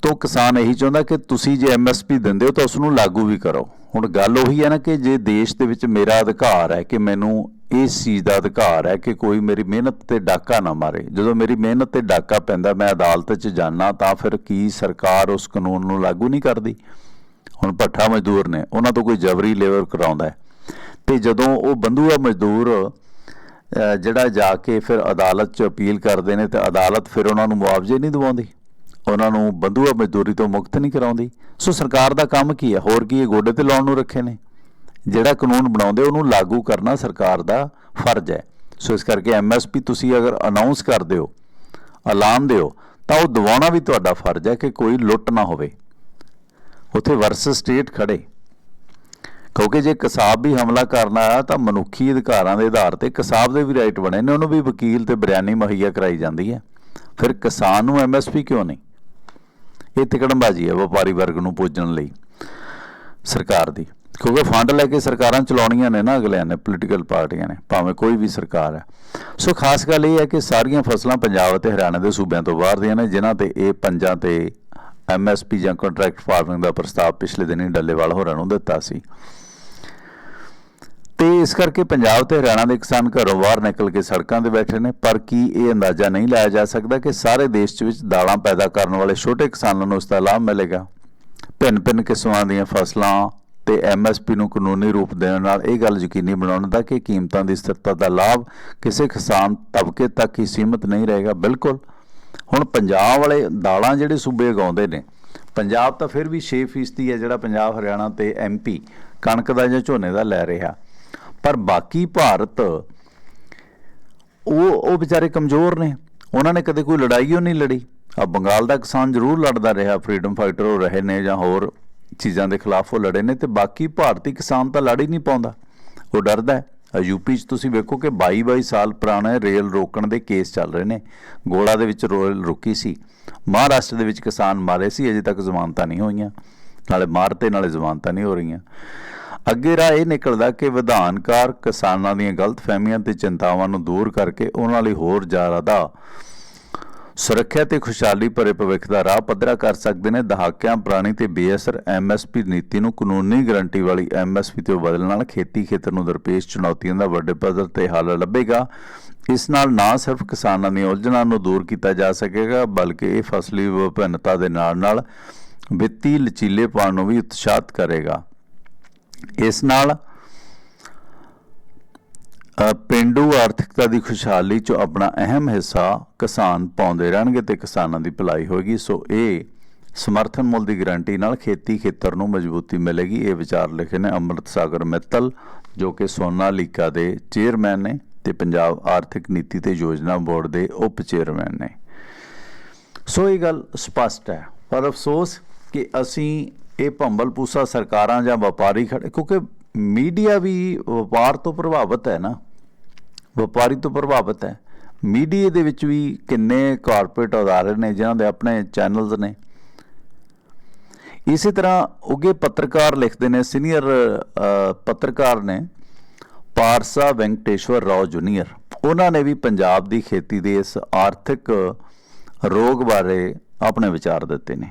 ਤੋਂ ਕਿਸਾਨ ਇਹੀ ਚਾਹੁੰਦਾ ਕਿ ਤੁਸੀਂ ਜੇ ਐਮਐਸਪੀ ਦਿੰਦੇ ਹੋ ਤਾਂ ਉਸ ਨੂੰ ਲਾਗੂ ਵੀ ਕਰੋ। ਹੁਣ ਗੱਲ ਉਹੀ ਹੈ ਨਾ ਕਿ ਜੇ ਦੇਸ਼ ਦੇ ਵਿੱਚ ਮੇਰਾ ਅਧਿਕਾਰ ਹੈ ਕਿ ਮੈਨੂੰ ਇਸ ਚੀਜ਼ ਦਾ ਅਧਿਕਾਰ ਹੈ ਕਿ ਕੋਈ ਮੇਰੀ ਮਿਹਨਤ ਤੇ ਡਾਕਾ ਨਾ ਮਾਰੇ, ਜਦੋਂ ਮੇਰੀ ਮਿਹਨਤ ਤੇ ਡਾਕਾ ਪੈਂਦਾ, ਮੈਂ ਅਦਾਲਤ 'ਚ ਜਾਣਾ ਤਾਂ ਫਿਰ ਕੀ ਸਰਕਾਰ ਉਸ ਕਾਨੂੰਨ ਨੂੰ ਲਾਗੂ ਨਹੀਂ ਕਰਦੀ? ਹੁਣ ਭੱਠਾ ਮਜ਼ਦੂਰ ਨੇ, ਉਹਨਾਂ ਤੋਂ ਕੋਈ ਜਬਰੀ ਲੇਬਰ ਕਰਾਉਂਦਾ ਹੈ। ਤੇ ਜਦੋਂ ਉਹ ਬੰਧੂਆ ਮਜ਼ਦੂਰ ਜਿਹੜਾ ਜਾ ਕੇ ਫਿਰ ਅਦਾਲਤ 'ਚ ਅਪੀਲ ਕਰਦੇ ਨੇ ਤੇ ਅਦਾਲਤ ਫਿਰ ਉਹਨਾਂ ਨੂੰ ਮੁਆਵਜ਼ੇ ਨਹੀਂ ਦਿਵਾਉਂਦੀ। ਉਹਨਾਂ ਨੂੰ ਬੰਧੂਆ ਮਜ਼ਦੂਰੀ ਤੋਂ ਮੁਕਤ ਨਹੀਂ ਕਰਾਉਂਦੀ। ਸੋ ਸਰਕਾਰ ਦਾ ਕੰਮ ਕੀ ਹੈ ਹੋਰ ਕੀ ਇਹ ਗੋਡੇ ਤੇ ਲਾਉਣ ਨੂੰ ਰੱਖੇ ਨੇ? ਜਿਹੜਾ ਕਾਨੂੰਨ ਬਣਾਉਂਦੇ, ਉਹਨੂੰ ਲਾਗੂ ਕਰਨਾ ਸਰਕਾਰ ਦਾ ਫਰਜ਼ ਹੈ। ਸੋ ਇਸ ਕਰਕੇ ਐਮਐਸਪੀ ਤੁਸੀਂ ਅਗਰ ਅਨਾਉਂਸ ਕਰ ਦਿਓ, ਐਲਾਨ ਦਿਓ, ਤਾਂ ਉਹ ਦਿਵਾਉਣਾ ਵੀ ਤੁਹਾਡਾ ਫਰਜ਼ ਹੈ ਕਿ ਕੋਈ ਲੁੱਟ ਨਾ ਹੋਵੇ। ਉੱਥੇ ਵਰਸ ਸਟੇਟ ਖੜੇ। ਕਿਉਂਕਿ ਜੇ ਕਸਾਬ ਵੀ ਹਮਲਾ ਕਰਨਾ ਆ, ਤਾਂ ਮਨੁੱਖੀ ਅਧਿਕਾਰਾਂ ਦੇ ਆਧਾਰ ਤੇ ਕਸਾਬ ਦੇ ਵੀ ਰਾਈਟ ਬਣੇ ਨੇ, ਉਹਨੂੰ ਵੀ ਵਕੀਲ ਤੇ ਬਿਰਿਆਨੀ ਮੁਹੱਈਆ ਕਰਾਈ ਜਾਂਦੀ ਹੈ। ਫਿਰ ਕਿਸਾਨ ਨੂੰ ਐਮਐਸਪੀ ਕਿਉਂ ਨਹੀਂ? ਇਹ ਤਿਕੜਮਬਾਜ਼ੀ ਹੈ ਵਪਾਰੀ ਵਰਗ ਨੂੰ ਪੁੱਜਣ ਲਈ ਸਰਕਾਰ ਦੀ। ਕਿਉਂਕਿ ਫੰਡ ਲੈ ਕੇ ਸਰਕਾਰਾਂ ਚਲਾਉਣੀਆਂ ਨੇ ਨਾ ਅਗਲਿਆਂ ਨੇ ਪੋਲੀਟੀਕਲ ਪਾਰਟੀਆਂ ਨੇ, ਭਾਵੇਂ ਕੋਈ ਵੀ ਸਰਕਾਰ ਹੈ। ਸੋ ਖਾਸ ਗੱਲ ਇਹ ਹੈ ਕਿ ਸਾਰੀਆਂ ਫਸਲਾਂ ਪੰਜਾਬ ਅਤੇ ਹਰਿਆਣਾ ਦੇ ਸੂਬਿਆਂ ਤੋਂ ਬਾਹਰ ਦੀਆਂ ਨੇ, ਜਿਨ੍ਹਾਂ ਤੇ ਇਹ ਪੰਜਾਂ ਤੇ ਐਮਐਸਪੀ ਜਾਂ ਕੰਟਰੈਕਟ ਫਾਰਮਿੰਗ ਦਾ ਪ੍ਰਸਤਾਵ ਪਿਛਲੇ ਦਿਨ ਹੀ ਡੱਲੇਵਾਲ ਹੋਰਾਂ ਨੂੰ ਦਿੱਤਾ ਸੀ। ਤੇ ਇਸ ਕਰਕੇ ਪੰਜਾਬ ਤੇ ਹਰਿਆਣਾ ਦੇ ਕਿਸਾਨ ਘਰੋਂ ਬਾਹਰ ਨਿਕਲ ਕੇ ਸੜਕਾਂ ਤੇ ਬੈਠੇ ਨੇ, ਪਰ ਕੀ ਇਹ ਅੰਦਾਜ਼ਾ ਨਹੀਂ ਲਾਇਆ ਜਾ ਸਕਦਾ ਕਿ ਸਾਰੇ ਦੇਸ਼ 'ਚ ਵਿੱਚ ਦਾਲਾਂ ਪੈਦਾ ਕਰਨ ਵਾਲੇ ਛੋਟੇ ਕਿਸਾਨਾਂ ਨੂੰ ਇਸ ਦਾ ਲਾਭ ਮਿਲੇਗਾ? ਭਿੰਨ-ਭਿੰਨ ਕਿਸਮਾਂ ਦੀਆਂ ਫਸਲਾਂ ਤੇ ਐਮਐਸਪੀ ਨੂੰ ਕਾਨੂੰਨੀ ਰੂਪ ਦੇਣ ਨਾਲ ਇਹ ਗੱਲ ਯਕੀਨੀ ਬਣਾਉਣ ਦਾ ਕਿ ਕੀਮਤਾਂ ਦੀ ਸਥਿਰਤਾ ਦਾ ਲਾਭ ਕਿਸੇ ਕਿਸਾਨ ਤਬਕੇ ਤੱਕ ਹੀ ਸੀਮਿਤ ਨਹੀਂ ਰਹੇਗਾ। ਬਿਲਕੁਲ। ਹੁਣ ਪੰਜਾਬ ਵਾਲੇ ਦਾਲਾਂ ਜਿਹੜੇ ਸੂਬੇ ਉਗਾਉਂਦੇ ਨੇ, ਪੰਜਾਬ ਤਾਂ ਫਿਰ ਵੀ 6% ਹੈ ਜਿਹੜਾ ਪੰਜਾਬ, ਹਰਿਆਣਾ ਤੇ ਐਮਪੀ ਕਣਕ ਦਾ ਜਾਂ ਝੋਨੇ ਦਾ ਲੈ ਰਿਹਾ। ਪਰ ਬਾਕੀ ਭਾਰਤ, ਉਹ ਉਹ ਵਿਚਾਰੇ ਕਮਜ਼ੋਰ ਨੇ। ਉਹਨਾਂ ਨੇ ਕਦੇ ਕੋਈ ਲੜਾਈ ਉਹ ਨਹੀਂ ਲੜੀ। ਆ ਬੰਗਾਲ ਦਾ ਕਿਸਾਨ ਜ਼ਰੂਰ ਲੜਦਾ ਰਿਹਾ ਫਰੀडम ਫਾਈਟਰ ਉਹ ਰਹੇ ਨੇ ਜਾਂ ਹੋਰ ਚੀਜ਼ਾਂ ਦੇ ਖਿਲਾਫ ਉਹ ਲੜੇ ਨੇ ਤੇ ਬਾਕੀ ਭਾਰਤੀ ਕਿਸਾਨ ਤਾਂ ਲੜ ਹੀ ਨਹੀਂ ਪਾਉਂਦਾ। ਉਹ ਡਰਦਾ ਹੈ। ਯੂਪੀ 'ਚ ਤੁਸੀਂ ਵੇਖੋ ਕਿ 22 22 ਸਾਲ ਪੁਰਾਣੇ ਰੇਲ ਰੋਕਣ ਦੇ ਕੇਸ ਚੱਲ ਰਹੇ ਨੇ। ਗੋਲਾ ਦੇ ਵਿੱਚ ਰੇਲ ਰੁਕੀ ਸੀ। ਮਹਾਰਾਸ਼ਟਰ ਦੇ ਵਿੱਚ ਕਿਸਾਨ ਮਾਰੇ ਸੀ, ਅਜੇ ਤੱਕ ਜ਼ਮਾਨਤਾਂ ਨਹੀਂ ਹੋਈਆਂ। ਨਾਲੇ ਮਾਰਤੇ, ਨਾਲੇ ਜ਼ਮਾਨਤਾਂ ਨਹੀਂ ਹੋ ਰਹੀਆਂ। ਅੱਗੇ ਰਾਹ ਇਹ ਨਿਕਲਦਾ ਕਿ ਵਿਧਾਨਕਾਰ ਕਿਸਾਨਾਂ ਦੀਆਂ ਗਲਤਫਹਿਮੀਆਂ ਤੇ ਚਿੰਤਾਵਾਂ ਨੂੰ ਦੂਰ ਕਰਕੇ ਉਹਨਾਂ ਲਈ ਹੋਰ ਜ਼ਿਆਦਾ ਸੁਰੱਖਿਆ ਤੇ ਖੁਸ਼ਹਾਲੀ ਭਰੇ ਭਵਿੱਖ ਦਾ ਰਾਹ ਪੱਧਰਾ ਕਰ ਸਕਦੇ ਨੇ। ਦਹਾਕਿਆਂ ਪੁਰਾਣੀ ਤੇ ਬੇਅਸਰ ਐਮਐਸਪੀ ਨੀਤੀ ਨੂੰ ਕਾਨੂੰਨੀ ਗਾਰੰਟੀ ਵਾਲੀ ਐਮਐਸਪੀ ਤੋਂ ਬਦਲਣ ਨਾਲ ਖੇਤੀ ਖੇਤਰ ਨੂੰ ਦਰਪੇਸ਼ ਚੁਣੌਤੀਆਂ ਦਾ ਵੱਡੇ ਪੱਧਰ ਤੇ ਹੱਲ ਲੱਭੇਗਾ। ਇਸ ਨਾਲ ਨਾ ਸਿਰਫ ਕਿਸਾਨਾਂ ਦੀਆਂ ਉਲਝਣਾਂ ਨੂੰ ਦੂਰ ਕੀਤਾ ਜਾ ਸਕੇਗਾ, ਬਲਕਿ ਇਹ ਫਸਲੀ ਵਿਭਿੰਨਤਾ ਦੇ ਨਾਲ ਨਾਲ ਵਿੱਤੀ ਲਚੀਲੇਪਣ ਨੂੰ ਵੀ ਉਤਸ਼ਾਹਿਤ ਕਰੇਗਾ। ਇਸ ਨਾਲ ਅ, ਪਿੰਡੂ ਆਰਥਿਕਤਾ ਦੀ ਖੁਸ਼ਹਾਲੀ 'ਚ ਆਪਣਾ ਅਹਿਮ ਹਿੱਸਾ ਕਿਸਾਨ ਪਾਉਂਦੇ ਰਹਿਣਗੇ ਤੇ ਕਿਸਾਨਾਂ ਦੀ ਭਲਾਈ ਹੋਏਗੀ। ਸੋ ਇਹ ਸਮਰਥਨ ਮੁੱਲ ਦੀ ਗਾਰੰਟੀ ਨਾਲ ਖੇਤੀ ਖੇਤਰ ਨੂੰ ਮਜ਼ਬੂਤੀ ਮਿਲੇਗੀ। ਇਹ ਵਿਚਾਰ ਲਿਖੇ ਨੇ ਅੰਮ੍ਰਿਤ ਸਾਗਰ ਮਿੱਤਲ ਜੋ ਕਿ ਸੋਨਾਲੀਕਾ ਦੇ ਚੇਅਰਮੈਨ ਨੇ ਤੇ ਪੰਜਾਬ ਆਰਥਿਕ ਨੀਤੀ ਤੇ ਯੋਜਨਾ ਬੋਰਡ ਦੇ ਉਪ ਚੇਅਰਮੈਨ ਨੇ। ਸੋ ਇਹ ਗੱਲ ਸਪਸ਼ਟ ਹੈ। ਪਰ ਅਫਸੋਸ ਕਿ ਅਸੀਂ ਇਹ ਭੰਬਲ ਪੂਸਾ ਸਰਕਾਰਾਂ ਜਾਂ ਵਪਾਰੀ ਖੜੇ, ਕਿਉਂਕਿ ਮੀਡੀਆ ਵੀ ਵਪਾਰ ਤੋਂ ਪ੍ਰਭਾਵਿਤ ਹੈ ਨਾ, ਵਪਾਰੀ ਤੋਂ ਪ੍ਰਭਾਵਿਤ ਹੈ। ਮੀਡੀਆ ਦੇ ਵਿੱਚ ਵੀ ਕਿੰਨੇ ਕਾਰਪੋਰੇਟ ਅਦਾਰੇ ਨੇ, ਜਿਨ੍ਹਾਂ ਦੇ ਆਪਣੇ ਚੈਨਲਸ ਨੇ। ਇਸੇ ਤਰ੍ਹਾਂ ਉੱਗੇ ਪੱਤਰਕਾਰ ਲਿਖਦੇ ਨੇ, ਸੀਨੀਅਰ ਪੱਤਰਕਾਰ ਨੇ ਪਾਰਸਾ ਵੈਂਕਟੇਸ਼ਵਰ ਰਾਓ ਜੂਨੀਅਰ। ਉਹਨਾਂ ਨੇ ਵੀ ਪੰਜਾਬ ਦੀ ਖੇਤੀ ਦੇ ਇਸ ਆਰਥਿਕ ਰੋਗ ਬਾਰੇ ਆਪਣੇ ਵਿਚਾਰ ਦਿੱਤੇ ਨੇ।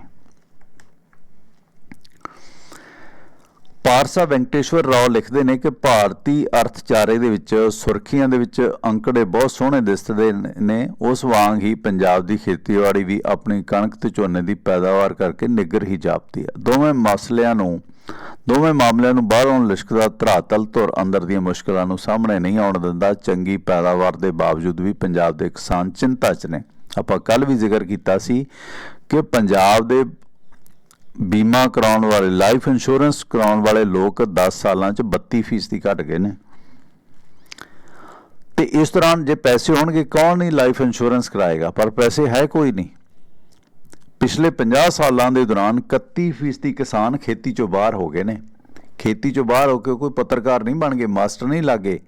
ਪਾਰਸਾ ਵੈਂਕਟੇਸ਼ਵਰ ਰਾਓ ਲਿਖਦੇ ਨੇ ਕਿ ਭਾਰਤੀ ਅਰਥਚਾਰੇ ਦੇ ਵਿੱਚ ਸੁਰਖੀਆਂ ਦੇ ਵਿੱਚ ਅੰਕੜੇ ਬਹੁਤ ਸੋਹਣੇ ਦਿਸਦੇ ਨੇ। ਉਸ ਵਾਂਗ ਹੀ ਪੰਜਾਬ ਦੀ ਖੇਤੀਬਾੜੀ ਵੀ ਆਪਣੀ ਕਣਕ ਤੇ ਝੋਨੇ ਦੀ ਪੈਦਾਵਾਰ ਕਰਕੇ ਨਿੱਗਰ ਹੀ ਜਾਪਦੀ ਹੈ। ਦੋਵੇਂ ਮਸਲਿਆਂ ਨੂੰ, ਦੋਵੇਂ ਮਾਮਲਿਆਂ ਨੂੰ ਬਾਹਰੋਂ ਲਿਸ਼ਕਦਾ ਧਰਾਤਲ ਧੁਰ ਅੰਦਰ ਦੀਆਂ ਮੁਸ਼ਕਲਾਂ ਨੂੰ ਸਾਹਮਣੇ ਨਹੀਂ ਆਉਣ ਦਿੰਦਾ। ਚੰਗੀ ਪੈਦਾਵਾਰ ਦੇ ਬਾਵਜੂਦ ਵੀ ਪੰਜਾਬ ਦੇ ਕਿਸਾਨ ਚਿੰਤਾ 'ਚ ਨੇ। ਆਪਾਂ ਕੱਲ ਵੀ ਜ਼ਿਕਰ ਕੀਤਾ ਸੀ ਕਿ ਪੰਜਾਬ ਦੇ ਬੀਮਾ ਕਰਾਉਣ ਵਾਲੇ ਲਾਈਫ ਇੰਸ਼ੋਰੈਂਸ ਕਰਾਉਣ ਵਾਲੇ ਲੋਕ 10 ਸਾਲਾਂ 'ਚ 32% ਘਟ ਗਏ ਨੇ। ਤੇ ਇਸ ਦੌਰਾਨ ਜੇ ਪੈਸੇ ਹੋਣਗੇ, ਕੌਣ ਨਹੀਂ ਲਾਈਫ ਇੰਸ਼ੋਰੈਂਸ ਕਰਾਏਗਾ? ਪਰ ਪੈਸੇ ਹੈ ਕੋਈ ਨਹੀਂ। ਪਿਛਲੇ 50 ਸਾਲਾਂ ਦੇ ਦੌਰਾਨ 31% ਕਿਸਾਨ ਖੇਤੀ ਚੋਂ ਬਾਹਰ ਹੋ ਗਏ ਨੇ। ਖੇਤੀ ਚੋਂ ਬਾਹਰ ਹੋ ਕੇ ਕੋਈ ਪੱਤਰਕਾਰ ਨਹੀਂ ਬਣ ਗਏ, ਮਾਸਟਰ ਨਹੀਂ ਲੱਗੇ।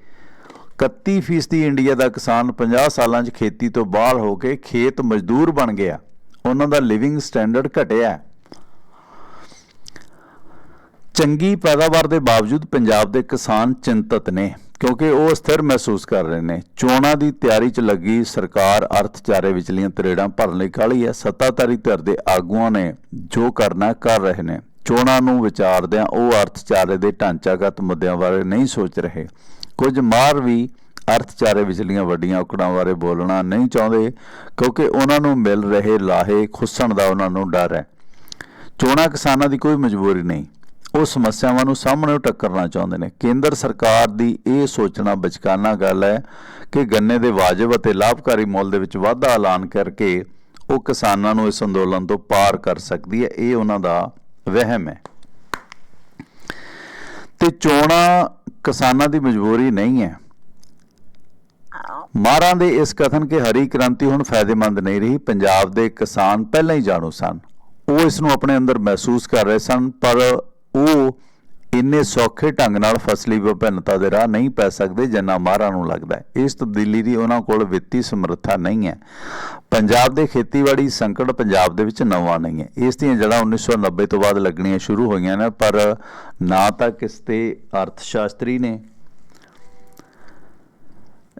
31% ਇੰਡੀਆ ਦਾ ਕਿਸਾਨ 50 ਸਾਲਾਂ 'ਚ ਖੇਤੀ ਤੋਂ ਬਾਹਰ ਹੋ ਕੇ ਖੇਤ ਮਜ਼ਦੂਰ ਬਣ ਗਿਆ। ਉਹਨਾਂ ਦਾ ਲਿਵਿੰਗ ਸਟੈਂਡਰਡ ਘਟਿਆ। ਚੰਗੀ ਪੈਦਾਵਾਰ ਦੇ ਬਾਵਜੂਦ ਪੰਜਾਬ ਦੇ ਕਿਸਾਨ ਚਿੰਤਤ ਨੇ, ਕਿਉਂਕਿ ਉਹ ਸਥਿਰ ਮਹਿਸੂਸ ਕਰ ਰਹੇ ਨੇ। ਚੋਣਾਂ ਦੀ ਤਿਆਰੀ 'ਚ ਲੱਗੀ ਸਰਕਾਰ ਅਰਥਚਾਰੇ ਵਿਚਲੀਆਂ ਤਰੇੜਾਂ ਭਰਨ ਲਈ ਕਾਹਲੀ ਹੈ। ਸੱਤਾਧਾਰੀ ਧਿਰ ਦੇ ਆਗੂਆਂ ਨੇ ਜੋ ਕਰਨਾ ਕਰ ਰਹੇ ਨੇ। ਚੋਣਾਂ ਨੂੰ ਵਿਚਾਰਦਿਆਂ ਉਹ ਅਰਥਚਾਰੇ ਦੇ ਢਾਂਚਾਗਤ ਮੁੱਦਿਆਂ ਬਾਰੇ ਨਹੀਂ ਸੋਚ ਰਹੇ। ਕੁਝ ਮਾਰ ਵੀ ਅਰਥਚਾਰੇ ਵਿਚਲੀਆਂ ਵੱਡੀਆਂ ਔਕੜਾਂ ਬਾਰੇ ਬੋਲਣਾ ਨਹੀਂ ਚਾਹੁੰਦੇ, ਕਿਉਂਕਿ ਉਹਨਾਂ ਨੂੰ ਮਿਲ ਰਹੇ ਲਾਹੇ ਖੁੱਸਣ ਦਾ ਉਹਨਾਂ ਨੂੰ ਡਰ ਹੈ। ਚੋਣਾਂ ਕਿਸਾਨਾਂ ਦੀ ਕੋਈ ਮਜਬੂਰੀ ਨਹੀਂ। ਉਹ ਸਮੱਸਿਆਵਾਂ ਨੂੰ ਸਾਹਮਣੇ ਟੱਕਰਨਾ ਚਾਹੁੰਦੇ ਨੇ। ਕੇਂਦਰ ਸਰਕਾਰ ਦੀ ਇਹ ਸੋਚਣਾ ਬਚਕਾਨਾ ਗੱਲ ਹੈ ਕਿ ਗੰਨੇ ਦੇ ਵਾਜਬ ਅਤੇ ਲਾਭਕਾਰੀ ਮੁੱਲ ਦੇ ਵਿੱਚ ਵਾਧਾ ਐਲਾਨ ਕਰਕੇ ਉਹ ਕਿਸਾਨਾਂ ਨੂੰ ਇਸ ਅੰਦੋਲਨ ਤੋਂ ਪਾਰ ਕਰ ਸਕਦੀ ਹੈ। ਇਹ ਉਹਨਾਂ ਦਾ ਵਹਿਮ ਹੈ। ਤੇ ਚੋਣਾਂ ਕਿਸਾਨਾਂ ਦੀ ਮਜਬੂਰੀ ਨਹੀਂ ਹੈ। ਮਾਰਾਂ ਦੇ ਇਸ ਕਥਨ ਕਿ ਹਰੀ ਕ੍ਰਾਂਤੀ ਹੁਣ ਫਾਇਦੇਮੰਦ ਨਹੀਂ ਰਹੀ। ਪੰਜਾਬ ਦੇ ਕਿਸਾਨ ਪਹਿਲਾਂ ਹੀ ਜਾਣੂ ਸਨ। ਉਹ ਇਸ ਨੂੰ ਆਪਣੇ ਅੰਦਰ ਮਹਿਸੂਸ ਕਰ ਰਹੇ ਸਨ, ਪਰ ਉਹ ਇੰਨੇ ਸੌਖੇ ਢੰਗ ਨਾਲ ਫਸਲੀ ਵਿਭਿੰਨਤਾ ਦੇ ਰਾਹ ਨਹੀਂ ਪੈ ਸਕਦੇ ਜਿੰਨਾ ਮਾਰਾਂ ਨੂੰ ਲੱਗਦਾ ਹੈ। ਇਸ ਤਬਦੀਲੀ ਦੀ ਉਹਨਾਂ ਕੋਲ ਵਿੱਤੀ ਸਮਰੱਥਾ ਨਹੀਂ ਹੈ। ਪੰਜਾਬ ਦੇ ਖੇਤੀਬਾੜੀ ਸੰਕਟ ਪੰਜਾਬ ਦੇ ਵਿੱਚ ਨਵਾਂ ਨਹੀਂ ਹੈ। ਇਸ ਦੀਆਂ ਜੜ੍ਹਾਂ 1990 ਤੋਂ ਬਾਅਦ ਲੱਗਣੀਆਂ ਸ਼ੁਰੂ ਹੋਈਆਂ ਨੇ, ਪਰ ਨਾ ਤਾਂ ਕਿਸ ਤੇ ਅਰਥ ਸ਼ਾਸਤਰੀ ਨੇ,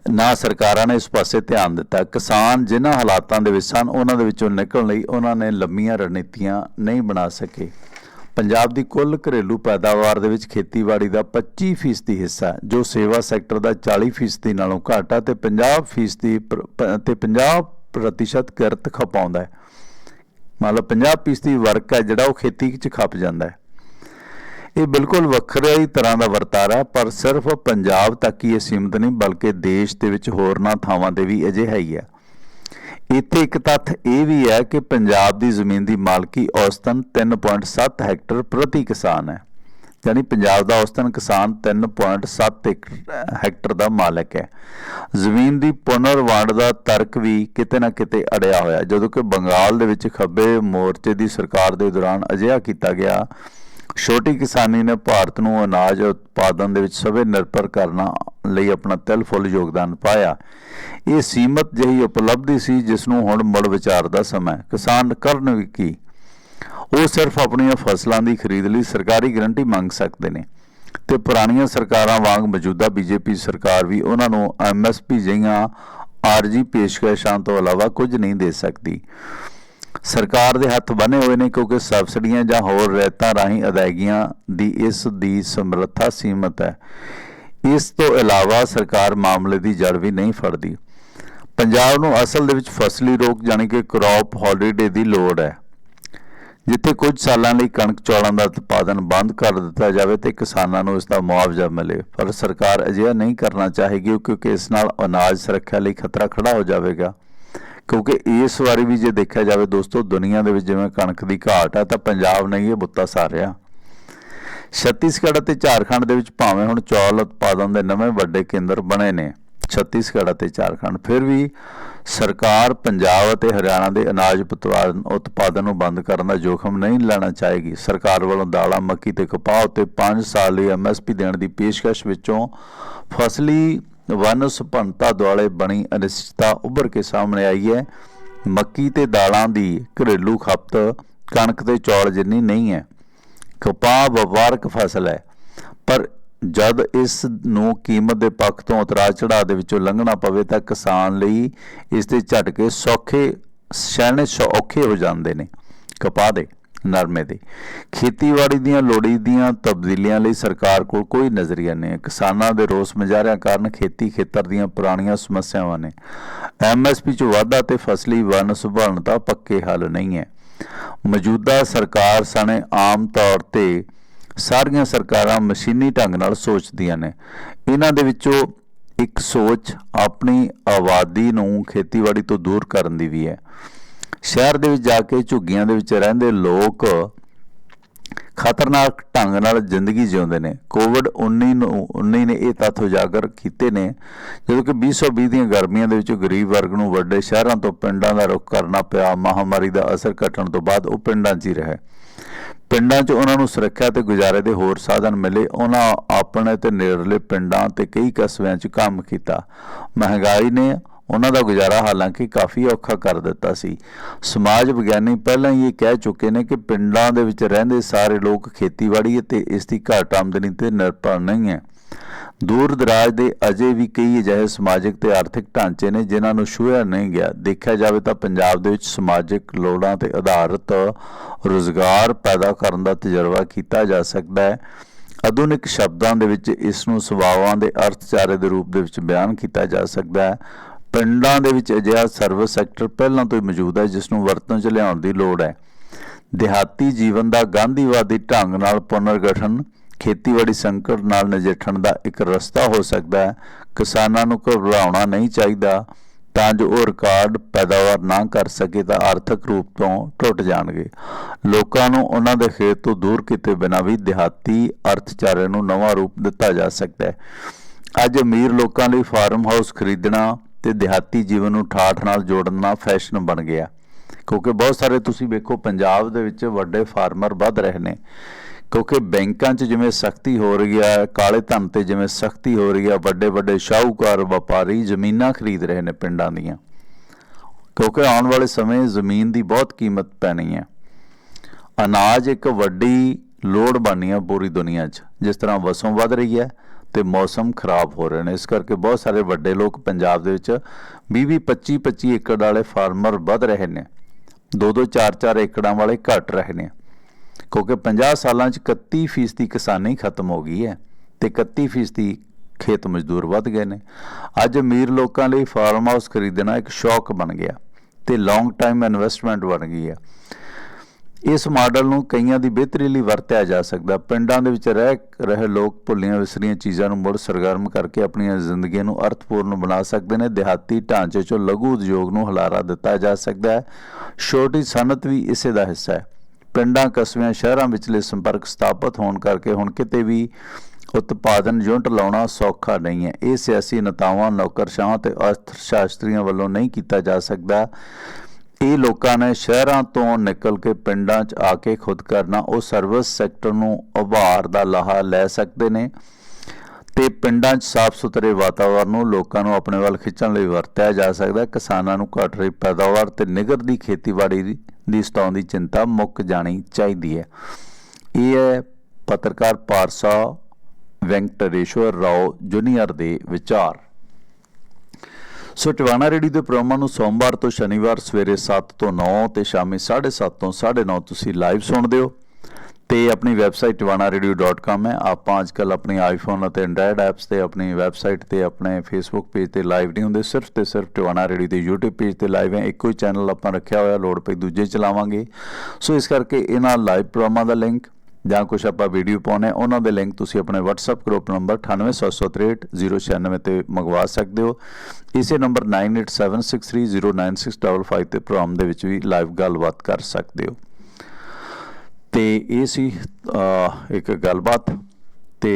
ਨਾ ਸਰਕਾਰਾਂ ਨੇ ਇਸ ਪਾਸੇ ਧਿਆਨ ਦਿੱਤਾ। ਕਿਸਾਨ ਜਿਨ੍ਹਾਂ ਹਾਲਾਤਾਂ ਦੇ ਵਿੱਚ ਸਨ, ਉਹਨਾਂ ਦੇ ਵਿੱਚੋਂ ਨਿਕਲਣ ਲਈ ਉਹਨਾਂ ਨੇ ਲੰਮੀਆਂ ਰਣਨੀਤੀਆਂ ਨਹੀਂ ਬਣਾ ਸਕੇ। ਪੰਜਾਬ ਦੀ ਕੁੱਲ ਘਰੇਲੂ ਪੈਦਾਵਾਰ ਦੇ ਵਿੱਚ ਖੇਤੀਬਾੜੀ ਦਾ 25% ਹਿੱਸਾ ਜੋ ਸੇਵਾ ਸੈਕਟਰ ਦਾ 40% ਨਾਲੋਂ ਘੱਟ ਆ ਤੇ 50% ਪ੍ਰ- ਪ- ਤੇ 50% ਕਿਰਤ ਖਪਾਉਂਦਾ ਹੈ। ਮਤਲਬ 50% ਵਰਕ ਹੈ ਜਿਹੜਾ ਉਹ ਖੇਤੀ 'ਚ ਖਪ ਜਾਂਦਾ ਹੈ। ਇਹ ਬਿਲਕੁਲ ਵੱਖਰਾ ਹੀ ਤਰ੍ਹਾਂ ਦਾ ਵਰਤਾਰਾ ਪਰ ਸਿਰਫ ਪੰਜਾਬ ਤੱਕ ਹੀ ਇਹ ਸੀਮਤ ਨਹੀਂ, ਬਲਕਿ ਦੇਸ਼ ਦੇ ਵਿੱਚ ਹੋਰਨਾਂ ਥਾਵਾਂ ਤੇ ਵੀ ਅਜਿਹਾ ਹੀ ਹੈ। ਇੱਥੇ ਇੱਕ ਤੱਥ ਇਹ ਵੀ ਹੈ ਕਿ ਪੰਜਾਬ ਦੀ ਜ਼ਮੀਨ ਦੀ ਮਾਲਕੀ ਔਸਤਨ 3.7 ਹੈਕਟਰ ਪ੍ਰਤੀ ਕਿਸਾਨ ਹੈ। ਯਾਨੀ ਪੰਜਾਬ ਦਾ ਔਸਤਨ ਕਿਸਾਨ 3.7 ਏਕੜ- ਹੈਕਟਰ ਦਾ ਮਾਲਕ ਹੈ। ਜ਼ਮੀਨ ਦੀ ਪੁਨਰ ਵੰਡ ਦਾ ਤਰਕ ਵੀ ਕਿਤੇ ਨਾ ਕਿਤੇ ਅੜਿਆ ਹੋਇਆ ਜਦੋਂ ਕਿ ਬੰਗਾਲ ਦੇ ਵਿੱਚ ਖੱਬੇ ਮੋਰਚੇ ਦੀ ਸਰਕਾਰ ਦੇ ਦੌਰਾਨ ਅਜਿਹਾ ਕੀਤਾ ਗਿਆ ਛੋਟੀ ਕਿਸਾਨੀ ਨੇ ਭਾਰਤ ਨੂੰ ਅਨਾਜ ਉਤਪਾਦਨ ਦੇ ਵਿੱਚ ਸਵੇ ਨਿਰਭਰ ਕਰਨਾ ਲਈ ਆਪਣਾ ਤਿਲ ਫੁੱਲ ਯੋਗਦਾਨ ਪਾਇਆ। ਇਹ ਸੀਮਤ ਜਿਹੀ ਉਪਲਬਧੀ ਸੀ ਜਿਸ ਨੂੰ ਹੁਣ ਮੁੜ ਵਿਚਾਰ ਦਾ ਸਮਾਂ ਹੈ। ਕਿਸਾਨ ਕਰਨ ਵੀ ਕੀ? ਉਹ ਸਿਰਫ ਆਪਣੀਆਂ ਫਸਲਾਂ ਦੀ ਖਰੀਦ ਲਈ ਸਰਕਾਰੀ ਗਰੰਟੀ ਮੰਗ ਸਕਦੇ ਨੇ ਤੇ ਪੁਰਾਣੀਆਂ ਸਰਕਾਰਾਂ ਵਾਂਗ ਮੌਜੂਦਾ ਬੀਜੇਪੀ ਸਰਕਾਰ ਵੀ ਉਹਨਾਂ ਨੂੰ ਐਮਐਸਪੀ ਜਿਹੀਆਂ ਆਰਜੀ ਪੇਸ਼ਕਸ਼ਾਂ ਤੋਂ ਇਲਾਵਾ ਕੁਝ ਨਹੀਂ ਦੇ ਸਕਦੀ। ਸਰਕਾਰ ਦੇ ਹੱਥ ਬੰਨੇ ਹੋਏ ਨੇ ਕਿਉਂਕਿ ਸਬਸਿਡੀਆਂ ਜਾਂ ਹੋਰ ਰਿਆਇਤਾਂ ਰਾਹੀਂ ਅਦਾਇਗੀਆਂ ਦੀ ਇਸ ਦੀ ਸਮਰੱਥਾ ਸੀਮਤ ਹੈ। ਇਸ ਤੋਂ ਇਲਾਵਾ ਸਰਕਾਰ ਮਾਮਲੇ ਦੀ ਜੜ ਵੀ ਨਹੀਂ ਫੜਦੀ। ਪੰਜਾਬ ਨੂੰ ਅਸਲ ਦੇ ਵਿੱਚ ਫਸਲੀ ਰੋਕ ਜਾਣੀ ਕਿ ਕ੍ਰੌਪ ਹੌਲੀਡੇ ਦੀ ਲੋੜ ਹੈ। ਜਿੱਥੇ ਕੁਝ ਸਾਲਾਂ ਲਈ ਕਣਕ ਚੌਲਾਂ ਦਾ ਉਤਪਾਦਨ ਬੰਦ ਕਰ ਦਿੱਤਾ ਜਾਵੇ ਤੇ ਕਿਸਾਨਾਂ ਨੂੰ ਇਸ ਦਾ ਮੁਆਵਜ਼ਾ ਮਿਲੇ। ਪਰ ਸਰਕਾਰ ਅਜਿਹਾ ਨਹੀਂ ਕਰਨਾ ਚਾਹੇਗੀ ਕਿਉਂਕਿ ਇਸ ਨਾਲ ਅਨਾਜ ਸੁਰੱਖਿਆ ਲਈ ਖਤਰਾ ਖੜਾ ਹੋ ਜਾਵੇਗਾ। ਕਿਉਂਕਿ ਇਸ ਵਾਰੀ ਵੀ ਜੇ ਦੇਖਿਆ ਜਾਵੇ ਦੋਸਤੋ, ਦੁਨੀਆ ਦੇ ਵਿੱਚ ਜਿਵੇਂ ਕਣਕ ਦੀ ਘਾਟ ਹੈ ਤਾਂ ਪੰਜਾਬ ਨਹੀਂ ਇਹ ਬੁੱਤਾ ਸਾਰਿਆ। ਛੱਤੀਸਗੜ੍ਹ ਅਤੇ ਝਾਰਖੰਡ ਦੇ ਵਿੱਚ ਭਾਵੇਂ ਹੁਣ ਚੌਲ ਉਤਪਾਦਨ ਦੇ ਨਵੇਂ ਵੱਡੇ ਕੇਂਦਰ ਬਣੇ ਨੇ, ਛੱਤੀਸਗੜ੍ਹ ਅਤੇ ਝਾਰਖੰਡ, ਫਿਰ ਵੀ ਸਰਕਾਰ ਪੰਜਾਬ ਅਤੇ ਹਰਿਆਣਾ ਦੇ ਅਨਾਜ ਉਤਪਾਦਨ ਉਤਪਾਦਨ ਨੂੰ ਬੰਦ ਕਰਨ ਦਾ ਜੋਖਮ ਨਹੀਂ ਲੈਣਾ ਚਾਹੇਗੀ। ਸਰਕਾਰ ਵੱਲੋਂ ਦਾਲਾਂ ਮੱਕੀ ਤੇ ਕਪਾਹ ਉੱਤੇ 5 ਸਾਲ ਲਈ ਐਮਐਸਪੀ ਦੇਣ ਦੀ ਪੇਸ਼ਕਸ਼ ਵਿੱਚੋਂ ਫਸਲੀ ਵਨ ਸੁਪੰਨਤਾ ਦੁਆਲੇ ਬਣੀ ਅਨਿਸ਼ਚਿਤਤਾ ਉੱਭਰ ਕੇ ਸਾਹਮਣੇ ਆਈ ਹੈ। ਮੱਕੀ ਤੇ ਦਾਲਾਂ ਦੀ ਘਰੇਲੂ ਖਪਤ ਕਣਕ ਤੇ ਚੌਲ ਜਿੰਨੀ ਨਹੀਂ ਹੈ। ਕਪਾਹ ਵਪਾਰਕ ਫਸਲ ਹੈ। ਪਰ ਜਦ ਇਸ ਨੂੰ ਕੀਮਤ ਦੇ ਪੱਖ ਤੋਂ ਉਤਰਾਅ ਚੜਾਅ ਦੇ ਵਿੱਚੋਂ ਲੰਘਣਾ ਪਵੇ ਤਾਂ ਕਿਸਾਨ ਲਈ ਇਸ ਦੇ ਝਟਕੇ ਸੌਖੇ, ਸਹਿਣੇ ਸੌਖੇ ਹੋ ਜਾਂਦੇ ਨੇ। ਕਪਾਹ ਦੇ ਨਰਮੇ ਦੀ। ਖੇਤੀਬਾੜੀ ਦੀਆਂ ਲੋੜੀਂਦੀਆਂ ਤਬਦੀਲੀਆਂ ਲਈ ਸਰਕਾਰ ਕੋਲ ਕੋਈ ਨਜ਼ਰੀਆ ਨਹੀਂ ਹੈ। ਕਿਸਾਨਾਂ ਦੇ ਰੋਸ ਮੁਜ਼ਾਹਰਿਆਂ ਕਾਰਨ ਖੇਤੀ ਖੇਤਰ ਦੀਆਂ ਪੁਰਾਣੀਆਂ ਸਮੱਸਿਆਵਾਂ ਨੇ। ਐਮਐਸਪੀ 'ਚ ਵਾਧਾ ਤੇ ਫਸਲੀ ਵੰਨ ਸੁਭਾਨਤਾ ਪੱਕੇ ਹੱਲ ਨਹੀਂ ਹੈ। ਮੌਜੂਦਾ ਸਰਕਾਰ ਸਣੇ ਆਮ ਤੌਰ ਤੇ ਸਾਰੀਆਂ ਸਰਕਾਰਾਂ ਮਸ਼ੀਨੀ ਢੰਗ ਨਾਲ ਸੋਚਦੀਆਂ ਨੇ। ਇਹਨਾਂ ਦੇ ਵਿੱਚੋਂ ਇੱਕ ਸੋਚ ਆਪਣੀ ਆਬਾਦੀ ਨੂੰ ਖੇਤੀਬਾੜੀ ਤੋਂ ਦੂਰ ਕਰਨ ਦੀ ਵੀ ਹੈ। ਸ਼ਹਿਰ ਦੇ ਵਿੱਚ ਜਾ ਕੇ ਝੁੱਗੀਆਂ ਦੇ ਵਿੱਚ ਰਹਿੰਦੇ ਲੋਕ ਖਤਰਨਾਕ ਢੰਗ ਨਾਲ ਜ਼ਿੰਦਗੀ ਜਿਉਂਦੇ ਨੇ। ਕੋਵਿਡ 19 ਨੂੰ 19 ਨੇ ਇਹ ਤੱਥ ਉਜਾਗਰ ਕੀਤੇ ਨੇ, ਜਦੋਂ ਕਿ 2020 ਦੀਆਂ ਗਰਮੀਆਂ ਦੇ ਵਿੱਚ ਗਰੀਬ ਵਰਗ ਨੂੰ ਵੱਡੇ ਸ਼ਹਿਰਾਂ ਤੋਂ ਪਿੰਡਾਂ ਦਾ ਰੁਖ ਕਰਨਾ ਪਿਆ। ਮਹਾਮਾਰੀ ਦਾ ਅਸਰ ਘਟਣ ਤੋਂ ਬਾਅਦ ਉਹ ਪਿੰਡਾਂ 'ਚ ਹੀ ਰਹੇ। ਪਿੰਡਾਂ 'ਚ ਉਹਨਾਂ ਨੂੰ ਸੁਰੱਖਿਆ ਤੇ ਗੁਜ਼ਾਰੇ ਦੇ ਹੋਰ ਸਾਧਨ ਮਿਲੇ। ਉਹਨਾਂ ਆਪਣੇ ਤੇ ਨੇੜਲੇ ਪਿੰਡਾਂ ਤੇ ਕਈ ਕਸਬਿਆਂ 'ਚ ਕੰਮ ਕੀਤਾ। ਮਹਿੰਗਾਈ ਨੇ ਉਹਨਾਂ ਦਾ ਗੁਜ਼ਾਰਾ ਹਾਲਾਂਕਿ ਕਾਫੀ ਔਖਾ ਕਰ ਦਿੱਤਾ ਸੀ। ਸਮਾਜ ਵਿਗਿਆਨੀ ਪਹਿਲਾਂ ਹੀ ਇਹ ਕਹਿ ਚੁੱਕੇ ਨੇ ਕਿ ਪਿੰਡਾਂ ਦੇ ਵਿੱਚ ਰਹਿੰਦੇ ਸਾਰੇ ਲੋਕ ਖੇਤੀਬਾੜੀ ਅਤੇ ਇਸ ਦੀ ਘੱਟ ਆਮਦਨੀ ਤੇ ਨਿਰਭਰ ਨਹੀਂ ਹੈ। ਦੂਰ ਦਰਾਜ ਦੇ ਅਜੇ ਵੀ ਕਈ ਅਜਿਹੇ ਸਮਾਜਿਕ ਤੇ ਆਰਥਿਕ ਢਾਂਚੇ ਨੇ ਜਿਨ੍ਹਾਂ ਨੂੰ ਛੂਹਿਆ ਨਹੀਂ ਗਿਆ। ਦੇਖਿਆ ਜਾਵੇ ਤਾਂ ਪੰਜਾਬ ਦੇ ਵਿੱਚ ਸਮਾਜਿਕ ਲੋੜਾਂ ਤੇ ਆਧਾਰਿਤ ਰੋਜ਼ਗਾਰ ਪੈਦਾ ਕਰਨ ਦਾ ਤਜਰਬਾ ਕੀਤਾ ਜਾ ਸਕਦਾ ਹੈ। ਆਧੁਨਿਕ ਸ਼ਬਦਾਂ ਦੇ ਵਿੱਚ ਇਸ ਨੂੰ ਸੁਭਾਵਾਂ ਦੇ ਅਰਥਚਾਰੇ ਦੇ ਰੂਪ ਦੇ ਵਿੱਚ ਬਿਆਨ ਕੀਤਾ ਜਾ ਸਕਦਾ ਹੈ। ਪਿੰਡਾਂ ਦੇ ਵਿੱਚ ਅਜਿਹਾ ਸਰਵਿਸ ਸੈਕਟਰ ਪਹਿਲਾਂ ਤੋਂ ਹੀ ਮੌਜੂਦ ਹੈ, ਜਿਸ ਨੂੰ ਵਰਤੋਂ 'ਚ ਲਿਆਉਣ ਦੀ ਲੋੜ ਹੈ। ਦਿਹਾਤੀ ਜੀਵਨ ਦਾ ਗਾਂਧੀਵਾਦੀ ਢੰਗ ਨਾਲ ਪੁਨਰਗਠਨ, ਖੇਤੀਬਾੜੀ ਸੰਕਟ ਨਾਲ ਨਜਿੱਠਣ ਦਾ ਇੱਕ ਰਸਤਾ ਹੋ ਸਕਦਾ ਹੈ। ਕਿਸਾਨਾਂ ਨੂੰ ਘਬਰਾਉਣਾ ਨਹੀਂ ਚਾਹੀਦਾ, ਤਾਂ ਜੋ ਉਹ ਰਿਕਾਰਡ ਪੈਦਾਵਾਰ ਨਾ ਕਰ ਸਕੇ ਤਾਂ ਆਰਥਿਕ ਰੂਪ ਤੋਂ ਟੁੱਟ ਜਾਣਗੇ। ਲੋਕਾਂ ਨੂੰ ਉਹਨਾਂ ਦੇ ਖੇਤ ਤੋਂ ਦੂਰ ਕੀਤੇ ਬਿਨਾਂ ਵੀ ਦਿਹਾਤੀ ਅਰਥਚਾਰੇ ਨੂੰ ਨਵਾਂ ਰੂਪ ਦਿੱਤਾ ਜਾ ਸਕਦਾ ਹੈ। ਅੱਜ ਅਮੀਰ ਲੋਕਾਂ ਲਈ ਫਾਰਮ ਹਾਊਸ ਖਰੀਦਣਾ ਤੇ ਦਿਹਾਤੀ ਜੀਵਨ ਨੂੰ ਠਾਠ ਨਾਲ ਜੋੜਨਾ ਫੈਸ਼ਨ ਬਣ ਗਿਆ। ਕਿਉਂਕਿ ਬਹੁਤ ਸਾਰੇ ਤੁਸੀਂ ਵੇਖੋ, ਪੰਜਾਬ ਦੇ ਵਿੱਚ ਵੱਡੇ ਫਾਰਮਰ ਵੱਧ ਰਹੇ ਨੇ। ਕਿਉਂਕਿ ਬੈਂਕਾਂ 'ਚ ਜਿਵੇਂ ਸਖਤੀ ਹੋ ਰਹੀ ਆ, ਕਾਲੇ ਧਨ ਤੇ ਜਿਵੇਂ ਸਖਤੀ ਹੋ ਰਹੀ ਆ, ਵੱਡੇ ਵੱਡੇ ਸ਼ਾਹੂਕਾਰ, ਵਪਾਰੀ ਜ਼ਮੀਨਾਂ ਖਰੀਦ ਰਹੇ ਨੇ ਪਿੰਡਾਂ ਦੀਆਂ। ਕਿਉਂਕਿ ਆਉਣ ਵਾਲੇ ਸਮੇਂ ਜ਼ਮੀਨ ਦੀ ਬਹੁਤ ਕੀਮਤ ਪੈਣੀ ਹੈ ਅਨਾਜ ਇੱਕ ਵੱਡੀ ਲੋੜ ਬਣੀ ਆ ਪੂਰੀ ਦੁਨੀਆ 'ਚ, ਜਿਸ ਤਰ੍ਹਾਂ ਵਸੋਂ ਵੱਧ ਰਹੀ ਹੈ ਤੇ ਮੌਸਮ ਖਰਾਬ ਹੋ ਰਹੇ ਨੇ। ਇਸ ਕਰਕੇ ਬਹੁਤ ਸਾਰੇ ਵੱਡੇ ਲੋਕ ਪੰਜਾਬ ਦੇ ਵਿੱਚ 20 25 25 ਏਕੜ ਵਾਲੇ ਫਾਰਮਰ ਵੱਧ ਰਹੇ ਨੇ। 2-2 4-4 ਏਕੜਾਂ ਵਾਲੇ ਘਟ ਰਹੇ ਨੇ। ਕਿਉਂਕਿ 50 ਸਾਲਾਂ 'ਚ 31% ਕਿਸਾਨੀ ਖਤਮ ਹੋ ਗਈ ਹੈ ਤੇ 31% ਖੇਤ ਮਜ਼ਦੂਰ ਵੱਧ ਗਏ ਨੇ। ਅੱਜ ਅਮੀਰ ਲੋਕਾਂ ਲਈ ਫਾਰਮ ਹਾਊਸ ਖਰੀਦਣਾ ਇੱਕ ਸ਼ੌਕ ਬਣ ਗਿਆ ਤੇ ਲੌਂਗ ਟਾਈਮ ਇਨਵੈਸਟਮੈਂਟ ਬਣ ਗਈ ਹੈ। ਇਸ ਮਾਡਲ ਨੂੰ ਕਈਆਂ ਦੀ ਬਿਹਤਰੀ ਲਈ ਵਰਤਿਆ ਜਾ ਸਕਦਾ। ਪਿੰਡਾਂ ਦੇ ਵਿੱਚ ਰਹਿ ਰਹੇ ਲੋਕ ਭੁੱਲੀਆਂ ਵਿਸਰੀਆਂ ਚੀਜ਼ਾਂ ਨੂੰ ਮੁੜ ਸਰਗਰਮ ਕਰਕੇ ਆਪਣੀਆਂ ਜ਼ਿੰਦਗੀਆਂ ਨੂੰ ਅਰਥਪੂਰਨ ਬਣਾ ਸਕਦੇ ਨੇ। ਦਿਹਾਤੀ ਢਾਂਚੇ 'ਚੋਂ ਲਘੂ ਉਦਯੋਗ ਨੂੰ ਹੁਲਾਰਾ ਦਿੱਤਾ ਜਾ ਸਕਦਾ ਹੈ। ਛੋਟੀ ਸਨਅਤ ਵੀ ਇਸੇ ਦਾ ਹਿੱਸਾ ਹੈ। ਪਿੰਡਾਂ, ਕਸਬਿਆਂ, ਸ਼ਹਿਰਾਂ ਵਿਚਲੇ ਸੰਪਰਕ ਸਥਾਪਿਤ ਹੋਣ ਕਰਕੇ ਹੁਣ ਕਿਤੇ ਵੀ ਉਤਪਾਦਨ ਯੂਨਿਟ ਲਾਉਣਾ ਸੌਖਾ ਨਹੀਂ ਹੈ। ਇਹ ਸਿਆਸੀ ਨੇਤਾਵਾਂ, ਨੌਕਰਸ਼ਾਹਾਂ ਤੇ ਅਰਥ ਸ਼ਾਸਤਰੀਆਂ ਵੱਲੋਂ ਨਹੀਂ ਕੀਤਾ ਜਾ ਸਕਦਾ। ਇਹ ਲੋਕਾਂ ਨੇ ਸ਼ਹਿਰਾਂ ਤੋਂ ਨਿਕਲ ਕੇ ਪਿੰਡਾਂ 'ਚ ਆ ਕੇ ਖੁਦ ਕਰਨਾ, ਉਹ ਸਰਵਿਸ ਸੈਕਟਰ ਨੂੰ ਉਭਾਰ ਦਾ ਲਾਹਾ ਲੈ ਸਕਦੇ ਨੇ ਤੇ ਪਿੰਡਾਂ 'ਚ ਸਾਫ਼ ਸੁਥਰੇ ਵਾਤਾਵਰਣ ਨੂੰ ਲੋਕਾਂ ਨੂੰ ਆਪਣੇ ਵੱਲ ਖਿੱਚਣ ਲਈ ਵਰਤਿਆ ਜਾ ਸਕਦਾ ਕਿਸਾਨਾਂ ਨੂੰ ਘਟ ਰਹੀ ਪੈਦਾਵਾਰ ਤੇ ਨਿਗਰਦੀ ਖੇਤੀਬਾੜੀ ਦੀ ਦੀ ਸਤਾਉਣ ਦੀ ਚਿੰਤਾ ਮੁੱਕ ਜਾਣੀ ਚਾਹੀਦੀ ਹੈ। ਇਹ ਹੈ ਪੱਤਰਕਾਰ ਪਾਰਸਾ ਵੈਂਕਟਰੇਸ਼ਵਰ ਰਾਓ ਜੂਨੀਅਰ ਦੇ ਵਿਚਾਰ। ਸੋ ਟਿਵਾਣਾ ਰੇਡੀ ਦੇ ਪ੍ਰੋਗਰਾਮਾਂ ਨੂੰ ਸੋਮਵਾਰ ਤੋਂ ਸ਼ਨੀਵਾਰ ਸਵੇਰੇ 7 ਤੋਂ 9 ਤੇ ਸ਼ਾਮੀ 7:30 ਤੋਂ 9:30 ਤੁਸੀਂ ਲਾਈਵ ਸੁਣਦੇ ਹੋ। ਤੇ ਆਪਣੀ ਵੈਬਸਾਈਟ tivanaradio.com ਹੈ। ਆਪਾਂ ਅੱਜਕੱਲ ਆਪਣੀ ਆਈਫੋਨ ਅਤੇ ਐਂਡਰਾਇਡ ਐਪਸ ਤੇ ਆਪਣੀ ਵੈਬਸਾਈਟ ਤੇ ਆਪਣੇ ਫੇਸਬੁੱਕ ਪੇਜ ਤੇ ਲਾਈਵ ਨਹੀਂ ਹੁੰਦੇ। ਸਿਰਫ ਤੇ ਸਿਰਫ ਟਿਵਾਣਾ ਰੇਡੀ ਦੇ YouTube ਪੇਜ ਤੇ ਲਾਈਵ ਹੈ। ਇੱਕੋ ਹੀ ਚੈਨਲ ਆਪਾਂ ਰੱਖਿਆ ਹੋਇਆ। ਲੋੜ ਪਈ ਦੂਜੇ ਚਲਾਵਾਂਗੇ। ਸੋ ਇਸ ਕਰਕੇ ਇਹਨਾਂ ਲਾਈਵ ਪ੍ਰੋਗਰਾਮਾਂ ਦਾ ਲਿੰਕ ਜਾਂ ਕੁਝ ਆਪਾਂ ਵੀਡੀਓ ਪਾਉਣੇ, ਉਹਨਾਂ ਦੇ ਲਿੰਕ ਤੁਸੀਂ ਆਪਣੇ WhatsApp ਗਰੁੱਪ ਨੰਬਰ 98763096 ਤੇ ਮੰਗਵਾ ਸਕਦੇ ਹੋ। ਇਸੇ ਨੰਬਰ 9876309655 ਤੇ ਪ੍ਰੋਗਰਾਮ ਦੇ ਵਿੱਚ ਵੀ ਲਾਈਵ ਗੱਲਬਾਤ ਕਰ ਸਕਦੇ ਹੋ। ਤੇ ਇਹ ਸੀ ਇੱਕ ਗੱਲਬਾਤ। ਤੇ